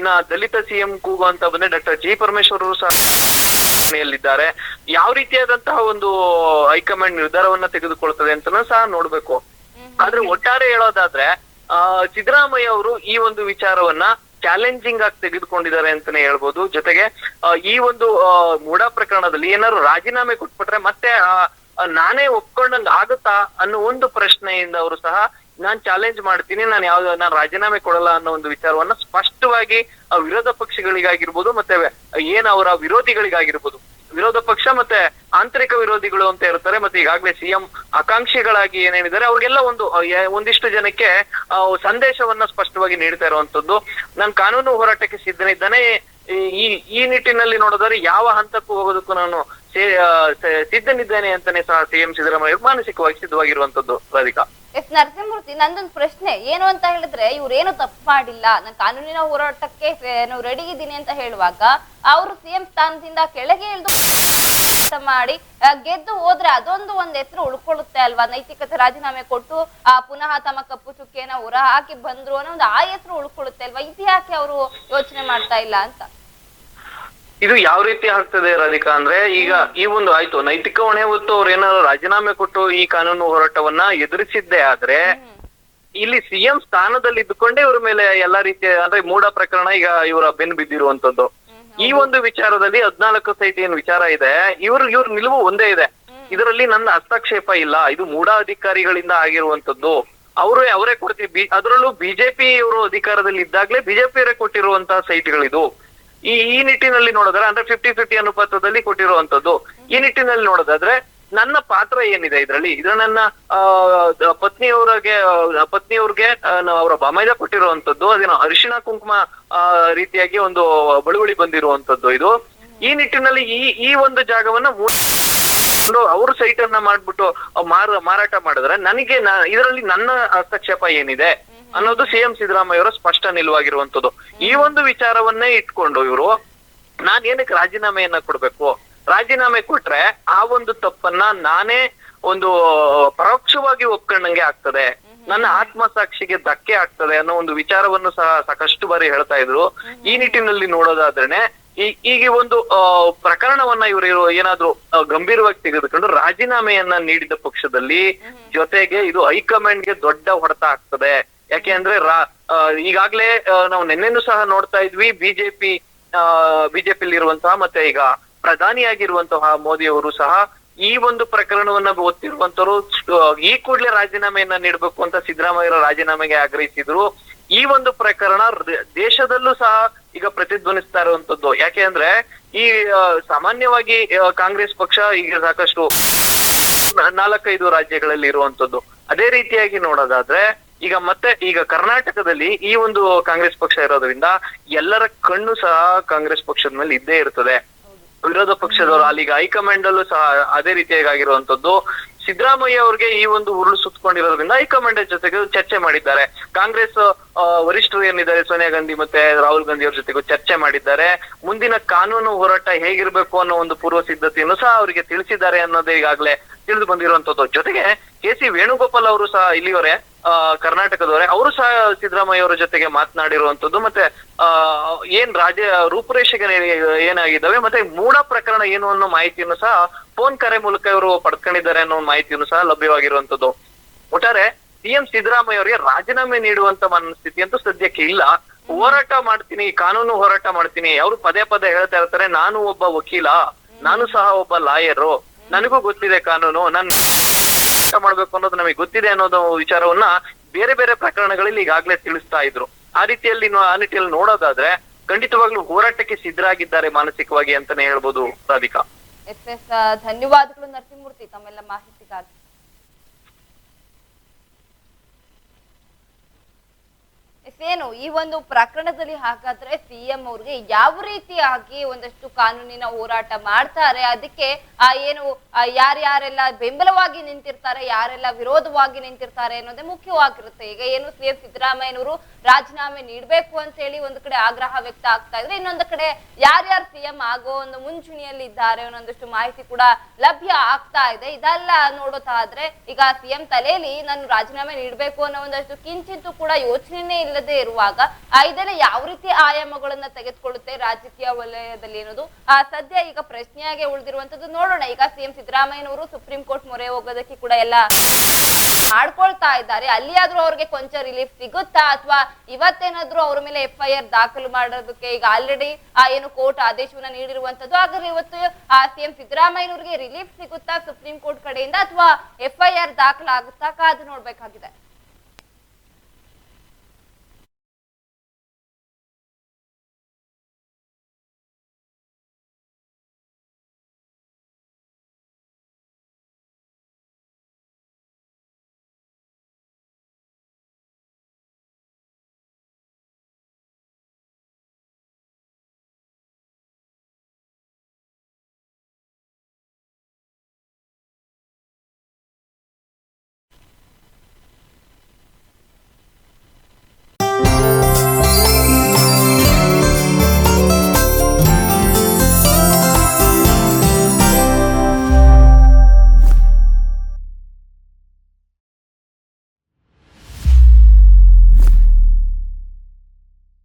ಇನ್ನ ದಲಿತ ಸಿಎಂ ಕೂಗು ಅಂತ ಬಂದ್ರೆ ಡಾಕ್ಟರ್ ಜಿ ಪರಮೇಶ್ವರ್ ಅವರು ಸಹ ಯಲ್ಲಿದ್ದಾರೆ ಯಾವ ರೀತಿಯಾದಂತಹ ಒಂದು ಹೈಕಮಾಂಡ್ ನಿರ್ಧಾರವನ್ನ ತೆಗೆದುಕೊಳ್ತದೆ ಅಂತನೂ ಸಹ ನೋಡ್ಬೇಕು. ಆದ್ರೆ ಒಟ್ಟಾರೆ ಹೇಳೋದಾದ್ರೆ ಆ ಸಿದ್ದರಾಮಯ್ಯ ಅವರು ಈ ಒಂದು ವಿಚಾರವನ್ನ ಚಾಲೆಂಜಿಂಗ್ ಆಗಿ ತೆಗೆದುಕೊಂಡಿದ್ದಾರೆ ಅಂತಾನೆ ಹೇಳ್ಬೋದು. ಜೊತೆಗೆ ಈ ಒಂದು ಮೂಡಾ ಪ್ರಕರಣದಲ್ಲಿ ಏನಾದ್ರು ರಾಜೀನಾಮೆ ಕೊಟ್ಬಿಟ್ರೆ ಮತ್ತೆ ನಾನೇ ಒಪ್ಕೊಂಡಂಗ್ ಆಗುತ್ತಾ ಅನ್ನೋ ಒಂದು ಪ್ರಶ್ನೆಯಿಂದ ಅವರು ಸಹ ನಾನ್ ಚಾಲೆಂಜ್ ಮಾಡ್ತೀನಿ ನಾನು ಯಾವ್ದು ನಾನು ರಾಜೀನಾಮೆ ಕೊಡಲ್ಲ ಅನ್ನೋ ಒಂದು ವಿಚಾರವನ್ನ ಸ್ಪಷ್ಟವಾಗಿ ಆ, ವಿರೋಧ ಪಕ್ಷಗಳಿಗಾಗಿರ್ಬೋದು ಮತ್ತೆ ಏನ್ ಅವರ ವಿರೋಧಿಗಳಿಗಾಗಿರ್ಬೋದು. ವಿರೋಧ ಪಕ್ಷ ಮತ್ತೆ ಆಂತರಿಕ ವಿರೋಧಿಗಳು ಅಂತ ಇರ್ತಾರೆ ಮತ್ತೆ ಈಗಾಗಲೇ ಸಿಎಂ ಆಕಾಂಕ್ಷಿಗಳಾಗಿ ಏನೇನಿದ್ದಾರೆ ಅವ್ರಿಗೆಲ್ಲ ಒಂದು ಒಂದಿಷ್ಟು ಜನಕ್ಕೆ ಸಂದೇಶವನ್ನ ಸ್ಪಷ್ಟವಾಗಿ ನೀಡ್ತಾ ಇರುವಂತದ್ದು. ನಾನು ಕಾನೂನು ಹೋರಾಟಕ್ಕೆ ಸಿದ್ಧನಿದ್ದಾನೆ ಈ- ಈ ನಿಟ್ಟಿನಲ್ಲಿ ನೋಡಿದ್ರೆ ಯಾವ ಹಂತಕ್ಕೂ ಹೋಗೋದಕ್ಕೂ ನಾನು ಸಿದ್ಧನಿದ್ದೇನೆ ಅಂತಾನೆ ಸಹ ಸಿಎಂ ಸಿದ್ದರಾಮಯ್ಯ ಮಾನಸಿಕವಾಗಿ ಸಿದ್ಧವಾಗಿರುವಂತದ್ದು ರಾಧಿಕಾ. ಎಸ್, ನರಸಿಂಹಮೂರ್ತಿ, ನಂದೊಂದು ಪ್ರಶ್ನೆ. ಏನು ಅಂತ ಹೇಳಿದ್ರೆ ಇವ್ರೇನು ತಪ್ಪು ಮಾಡಿಲ್ಲ. ನಾನು ಕಾನೂನಿನ ಹೋರಾಟಕ್ಕೆ ರೆಡಿ ಇದ್ದೀನಿ ಅಂತ ಹೇಳುವಾಗ, ಅವರು ಸಿಎಂ ಸ್ಥಾನದಿಂದ ಕೆಳಗೆ ಇಳಿದು ಹೋರಾಟ ಮಾಡಿ ಗೆದ್ದು ಹೋದ್ರೆ ಅದೊಂದು ಒಂದ್ ಹೆಸರು ಉಳ್ಕೊಳ್ಳುತ್ತೆ ಅಲ್ವಾ? ನೈತಿಕತೆ ರಾಜೀನಾಮೆ ಕೊಟ್ಟು ಆ ಪುನಃ ತಮ್ಮ ಕಪ್ಪು ಚುಕ್ಕಿಯನ್ನ ಹೊರ ಹಾಕಿ ಬಂದ್ರು ಅನ್ನೋ ಒಂದು ಆ ಹೆಸರು ಉಳ್ಕೊಳ್ಳುತ್ತೆ ಅಲ್ವಾ? ಇದು ಯಾಕೆ ಅವರು ಯೋಚನೆ ಮಾಡ್ತಾ ಇಲ್ಲ ಅಂತ? ಇದು ಯಾವ ರೀತಿ ಆಗ್ತದೆ ರಾಧಿಕಾ ಅಂದ್ರೆ ಈಗ ಈ ಒಂದು ಆಯ್ತು ನೈತಿಕ ಹೊಣೆ ಹೊತ್ತು ಅವ್ರು ಏನಾದ್ರು ರಾಜೀನಾಮೆ ಕೊಟ್ಟು ಈ ಕಾನೂನು ಹೋರಾಟವನ್ನ ಎದುರಿಸಿದ್ದೇ ಆದ್ರೆ ಇಲ್ಲಿ ಸಿಎಂ ಸ್ಥಾನದಲ್ಲಿ ಇದ್ದುಕೊಂಡೇ ಇವ್ರ ಮೇಲೆ ಎಲ್ಲಾ ರೀತಿಯ ಅಂದ್ರೆ ಮೂಡ ಪ್ರಕರಣ ಈಗ ಇವರ ಬೆನ್ ಬಿದ್ದಿರುವಂತದ್ದು. ಈ ಒಂದು ವಿಚಾರದಲ್ಲಿ ಹದ್ನಾಲ್ಕು ಸೈಟ್ ಏನ್ ವಿಚಾರ ಇದೆ ಇವ್ರ ಇವ್ರ ನಿಲುವು ಒಂದೇ ಇದೆ. ಇದರಲ್ಲಿ ನನ್ನ ಹಸ್ತಕ್ಷೇಪ ಇಲ್ಲ ಇದು ಮೂಡಾ ಅಧಿಕಾರಿಗಳಿಂದ ಆಗಿರುವಂತದ್ದು ಅವರು ಅವರೇ ಕೊಡ್ತೀವಿ ಅದರಲ್ಲೂ ಬಿಜೆಪಿ ಇವರು ಅಧಿಕಾರದಲ್ಲಿ ಇದ್ದಾಗಲೇ ಬಿಜೆಪಿ ಅವರೇ ಕೊಟ್ಟಿರುವಂತಹ ಸೈಟ್ಗಳಿದು ಈ ಈ ನಿಟ್ಟಿನಲ್ಲಿ ನೋಡಿದ್ರೆ ಅಂದ್ರೆ ಫಿಫ್ಟಿ ಫಿಫ್ಟಿ ಅನುಪಾತದಲ್ಲಿ ಕೊಟ್ಟಿರುವಂತದ್ದು ಈ ನಿಟ್ಟಿನಲ್ಲಿ ನೋಡೋದಾದ್ರೆ ನನ್ನ ಪಾತ್ರ ಏನಿದೆ ಇದರಲ್ಲಿ? ಇದ್ರ ನನ್ನ ಪತ್ನಿಯವರಿಗೆ ಪತ್ನಿಯವ್ರಿಗೆ ಅವರ ಬಮೈದ ಕೊಟ್ಟಿರುವಂತದ್ದು ಅದೇನೋ ಅರಿಶಿಣ ಕುಂಕುಮ ರೀತಿಯಾಗಿ ಒಂದು ಬಳುವಳಿ ಬಂದಿರುವಂತದ್ದು ಇದು. ಈ ನಿಟ್ಟಿನಲ್ಲಿ ಈ ಈ ಒಂದು ಜಾಗವನ್ನ ಅವರು ಸೈಟ್ ಅನ್ನ ಮಾಡ್ಬಿಟ್ಟು ಮಾರ, ಮಾರಾಟ ಮಾಡಿದ್ರೆ ನನಗೆ ಇದರಲ್ಲಿ ನನ್ನ ಹಸ್ತಕ್ಷೇಪ ಏನಿದೆ ಅನ್ನೋದು ಸಿಎಂ ಸಿದ್ದರಾಮಯ್ಯ ಅವರ ಸ್ಪಷ್ಟ ನಿಲುವಾಗಿರುವಂತದ್ದು ಈ ಒಂದು ವಿಚಾರವನ್ನೇ ಇಟ್ಕೊಂಡು ಇವರು, ನಾನ್ ಏನಕ್ಕೆ ರಾಜೀನಾಮೆಯನ್ನ ಕೊಡ್ಬೇಕು? ರಾಜೀನಾಮೆ ಕೊಟ್ರೆ ಆ ಒಂದು ತಪ್ಪನ್ನ ನಾನೇ ಒಂದು ಪರೋಕ್ಷವಾಗಿ ಒಪ್ಕೊಂಡಂಗೆ ಆಗ್ತದೆ. ನನ್ನ ಆತ್ಮಸಾಕ್ಷಿಗೆ ಧಕ್ಕೆ ಆಗ್ತದೆ ಅನ್ನೋ ಒಂದು ವಿಚಾರವನ್ನು ಸಹ ಸಾಕಷ್ಟು ಬಾರಿ ಹೇಳ್ತಾ ಇದ್ರು. ಈ ನಿಟ್ಟಿನಲ್ಲಿ ನೋಡೋದಾದ್ರೆ ಈ ಈಗ ಒಂದು ಪ್ರಕರಣವನ್ನ ಇವರು ಏನಾದ್ರು ಗಂಭೀರವಾಗಿ ತೆಗೆದುಕೊಂಡು ರಾಜೀನಾಮೆಯನ್ನ ನೀಡಿದ ಪಕ್ಷದಲ್ಲಿ ಜೊತೆಗೆ ಇದು ಹೈಕಮಾಂಡ್ಗೆ ದೊಡ್ಡ ಹೊಡೆತ ಆಗ್ತದೆ. ಯಾಕೆ ಅಂದ್ರೆ ರಾ ಈಗಾಗ್ಲೇ ನಾವು ನಿನ್ನೆನೂ ಸಹ ನೋಡ್ತಾ ಇದ್ವಿ ಬಿಜೆಪಿ ಬಿಜೆಪಿಲಿ ಇರುವಂತಹ ಮತ್ತೆ ಈಗ ಪ್ರಧಾನಿಯಾಗಿರುವಂತಹ ಮೋದಿ ಅವರು ಸಹ ಈ ಒಂದು ಪ್ರಕರಣವನ್ನ ಒತ್ತಿರುವಂತವರು ಈ ಕೂಡಲೇ ರಾಜೀನಾಮೆಯನ್ನ ನೀಡಬೇಕು ಅಂತ ಸಿದ್ದರಾಮಯ್ಯ ರಾಜೀನಾಮೆಗೆ ಆಗ್ರಹಿಸಿದ್ರು. ಈ ಒಂದು ಪ್ರಕರಣ ದೇಶದಲ್ಲೂ ಸಹ ಈಗ ಪ್ರತಿಧ್ವನಿಸ್ತಾ ಇರುವಂತದ್ದು. ಯಾಕೆ ಅಂದ್ರೆ ಈ ಸಾಮಾನ್ಯವಾಗಿ ಕಾಂಗ್ರೆಸ್ ಪಕ್ಷ ಈಗ ಸಾಕಷ್ಟು ನಾಲ್ಕೈದು ರಾಜ್ಯಗಳಲ್ಲಿ ಇರುವಂತದ್ದು. ಅದೇ ರೀತಿಯಾಗಿ ನೋಡೋದಾದ್ರೆ, ಈಗ ಮತ್ತೆ ಈಗ ಕರ್ನಾಟಕದಲ್ಲಿ ಈ ಒಂದು ಕಾಂಗ್ರೆಸ್ ಪಕ್ಷ ಇರೋದ್ರಿಂದ ಎಲ್ಲರ ಕಣ್ಣು ಸಹ ಕಾಂಗ್ರೆಸ್ ಪಕ್ಷದ ಮೇಲೆ ಇದ್ದೇ ಇರ್ತದೆ. ವಿರೋಧ ಪಕ್ಷದವರು ಅಲ್ಲಿಗೆ ಹೈಕಮಾಂಡ್ ಅಲ್ಲೂ ಸಹ ಅದೇ ರೀತಿಯಾಗಿ ಆಗಿರುವಂತದ್ದು ಸಿದ್ದರಾಮಯ್ಯ ಅವರಿಗೆ ಈ ಒಂದು ಉರುಳು ಸುತ್ತಕೊಂಡಿರೋದ್ರಿಂದ ಹೈಕಮಾಂಡ್ ಜೊತೆಗೆ ಚರ್ಚೆ ಮಾಡಿದ್ದಾರೆ. ಕಾಂಗ್ರೆಸ್ ವರಿಷ್ಠರು ಏನಿದ್ದಾರೆ? ಸೋನಿಯಾ ಗಾಂಧಿ ಮತ್ತೆ ರಾಹುಲ್ ಗಾಂಧಿ ಅವ್ರ ಜೊತೆಗೂ ಚರ್ಚೆ ಮಾಡಿದ್ದಾರೆ. ಮುಂದಿನ ಕಾನೂನು ಹೋರಾಟ ಹೇಗಿರ್ಬೇಕು ಅನ್ನೋ ಒಂದು ಪೂರ್ವ ಸಿದ್ಧತೆಯನ್ನು ಸಹ ಅವರಿಗೆ ತಿಳಿಸಿದ್ದಾರೆ ಅನ್ನೋದೇ ಈಗಾಗಲೇ ತಿಳಿದು ಬಂದಿರುವಂತದ್ದು. ಜೊತೆಗೆ ಕೆ ಸಿ ವೇಣುಗೋಪಾಲ್ ಅವರು ಸಹ ಇಲ್ಲಿಯವರೇ ಕರ್ನಾಟಕದವರೇ, ಅವರು ಸಹ ಸಿದ್ದರಾಮಯ್ಯ ಅವರ ಜೊತೆಗೆ ಮಾತನಾಡಿರುವಂತದ್ದು. ಮತ್ತೆ ಏನ್ ರಾಜ್ಯ ರೂಪುರೇಷೆಗೆ ಏನಾಗಿದ್ದಾವೆ, ಮತ್ತೆ ಮೂಡ ಪ್ರಕರಣ ಏನು ಅನ್ನೋ ಮಾಹಿತಿಯನ್ನು ಸಹ ಫೋನ್ ಕರೆ ಮೂಲಕ ಇವರು ಪಡ್ಕೊಂಡಿದ್ದಾರೆ ಅನ್ನೋ ಮಾಹಿತಿಯನ್ನು ಸಹ ಲಭ್ಯವಾಗಿರುವಂತದ್ದು. ಒಟ್ಟಾರೆ ಸಿಎಂ ಸಿದ್ದರಾಮಯ್ಯ ಅವರಿಗೆ ರಾಜೀನಾಮೆ ನೀಡುವಂತ ಮನಸ್ಥಿತಿ ಅಂತೂ ಸದ್ಯಕ್ಕೆ ಇಲ್ಲ. ಹೋರಾಟ ಮಾಡ್ತೀನಿ, ಕಾನೂನು ಹೋರಾಟ ಮಾಡ್ತೀನಿ. ಅವರು ಪದೇ ಪದೇ ಹೇಳ್ತಾ ಇರ್ತಾರೆ, ನಾನು ಒಬ್ಬ ವಕೀಲ, ನಾನು ಸಹ ಒಬ್ಬ ಲಾಯರು. ನನಗೂ ಗೊತ್ತಿದೆ ಕಾನೂನು. ನಾನು ಮಾಡ್ಬೇಕು ಅನ್ನೋದು ನಮಗೆ ಗೊತ್ತಿದೆ ಅನ್ನೋದು ವಿಚಾರವನ್ನ ಬೇರೆ ಬೇರೆ ಪ್ರಕರಣಗಳಲ್ಲಿ ಈಗಾಗಲೇ ತಿಳಿಸ್ತಾ ಇದ್ರು. ಆ ರೀತಿಯಲ್ಲಿ ಆ ನಿಟ್ಟಿನಲ್ಲಿ ನೋಡೋದಾದ್ರೆ ಖಂಡಿತವಾಗ್ಲೂ ಹೋರಾಟಕ್ಕೆ ಸಿದ್ಧರಾಗಿದ್ದಾರೆ ಮಾನಸಿಕವಾಗಿ ಅಂತಾನೆ ಹೇಳ್ಬೋದು ರಾಧಿಕಾ. ಎಸ್ ಎಸ್ ಧನ್ಯವಾದಗಳು ನರಸಿಂಹಮೂರ್ತಿ ತಮ್ಮೆಲ್ಲ ಮಾಹಿತಿಗಾಗಿ ಎಸ್ ಏನು, ಈ ಒಂದು ಪ್ರಕರಣದಲ್ಲಿ ಹಾಗಾದ್ರೆ ಸಿಎಂ ಅವ್ರಿಗೆ ಯಾವ ರೀತಿಯಾಗಿ ಒಂದಷ್ಟು ಕಾನೂನಿನ ಹೋರಾಟ ಮಾಡ್ತಾರೆ? ಅದಕ್ಕೆ, ಆ ಏನು ಯಾರ್ಯಾರೆಲ್ಲ ಬೆಂಬಲವಾಗಿ ನಿಂತಿರ್ತಾರೆ, ಯಾರೆಲ್ಲ ವಿರೋಧವಾಗಿ ನಿಂತಿರ್ತಾರೆ ಅನ್ನೋದೇ ಮುಖ್ಯವಾಗಿರುತ್ತೆ. ಈಗ ಏನು ಸಿಎಂ ಸಿದ್ದರಾಮಯ್ಯನವರು ರಾಜೀನಾಮೆ ನೀಡಬೇಕು ಅಂತ ಹೇಳಿ ಒಂದು ಕಡೆ ಆಗ್ರಹ ವ್ಯಕ್ತ ಆಗ್ತಾ ಇದ್ರೆ, ಇನ್ನೊಂದು ಕಡೆ ಯಾರ್ಯಾರು ಸಿಎಂ ಆಗೋ ಒಂದು ಮುಂಚೂಣಿಯಲ್ಲಿ ಇದ್ದಾರೆ ಅನ್ನೋದಷ್ಟು ಮಾಹಿತಿ ಕೂಡ ಲಭ್ಯ ಆಗ್ತಾ ಇದೆ. ಇದೆಲ್ಲ ನೋಡೋದಾದ್ರೆ ಈಗ ಸಿಎಂ ತಲೆಯಲ್ಲಿ ನಾನು ರಾಜೀನಾಮೆ ನೀಡಬೇಕು ಅನ್ನೋ ಒಂದಷ್ಟು ಕಿಂಚಿತ್ತು ಕೂಡ ಯೋಚನೆನೇ ಇಲ್ಲದೆ ಇರುವಾಗ ಆ ಇದೆಲ್ಲ ಯಾವ ರೀತಿ ಆಯಾಮಗಳನ್ನ ತೆಗೆದುಕೊಳ್ಳುತ್ತೆ ರಾಜಕೀಯ ವಲಯದಲ್ಲಿ ಅನ್ನೋದು, ಆ, ಸದ್ಯ ಈಗ ಪ್ರಶ್ನೆಯಾಗಿ ಉಳಿದಿರುವಂತದ್ದು ನೋಡೋಣ. ಈಗ ಸಿಎಂ ಸಿದ್ದರಾಮಯ್ಯನವರು ಸುಪ್ರೀಂ ಕೋರ್ಟ್ ಮೊರೆ ಹೋಗೋದಕ್ಕೆ ಕೂಡ ಎಲ್ಲ ಮಾಡ್ಕೊಳ್ತಾ ಇದ್ದಾರೆ. ಅಲ್ಲಿಯಾದ್ರೂ ಅವ್ರಿಗೆ ಕೊಂಚ ರಿಲೀಫ್ ಸಿಗುತ್ತಾ? ಅಥವಾ ಇವತ್ತೇನಾದ್ರೂ ಅವ್ರ ಮೇಲೆ ಎಫ್ ಐ ಆರ್ ದಾಖಲು ಮಾಡೋದಕ್ಕೆ ಈಗ ಆಲ್ರೆಡಿ ಆ, ಏನು ಕೋರ್ಟ್ ಆದೇಶವನ್ನ ನೀಡಿರುವಂತದ್ದು ಹಾಗಾದ್ರೆ ಇವತ್ತು, ಆ, ಸಿಎಂ ಸಿದ್ದರಾಮಯ್ಯನವ್ರಿಗೆ ರಿಲೀಫ್ ಸಿಗುತ್ತಾ ಸುಪ್ರೀಂ ಕೋರ್ಟ್ ಕಡೆಯಿಂದ? ಅಥವಾ ಎಫ್ ಐ ಆರ್ ದಾಖಲಾಗುತ್ತಾ? ಕಾದು ನೋಡ್ಬೇಕಾಗಿದೆ.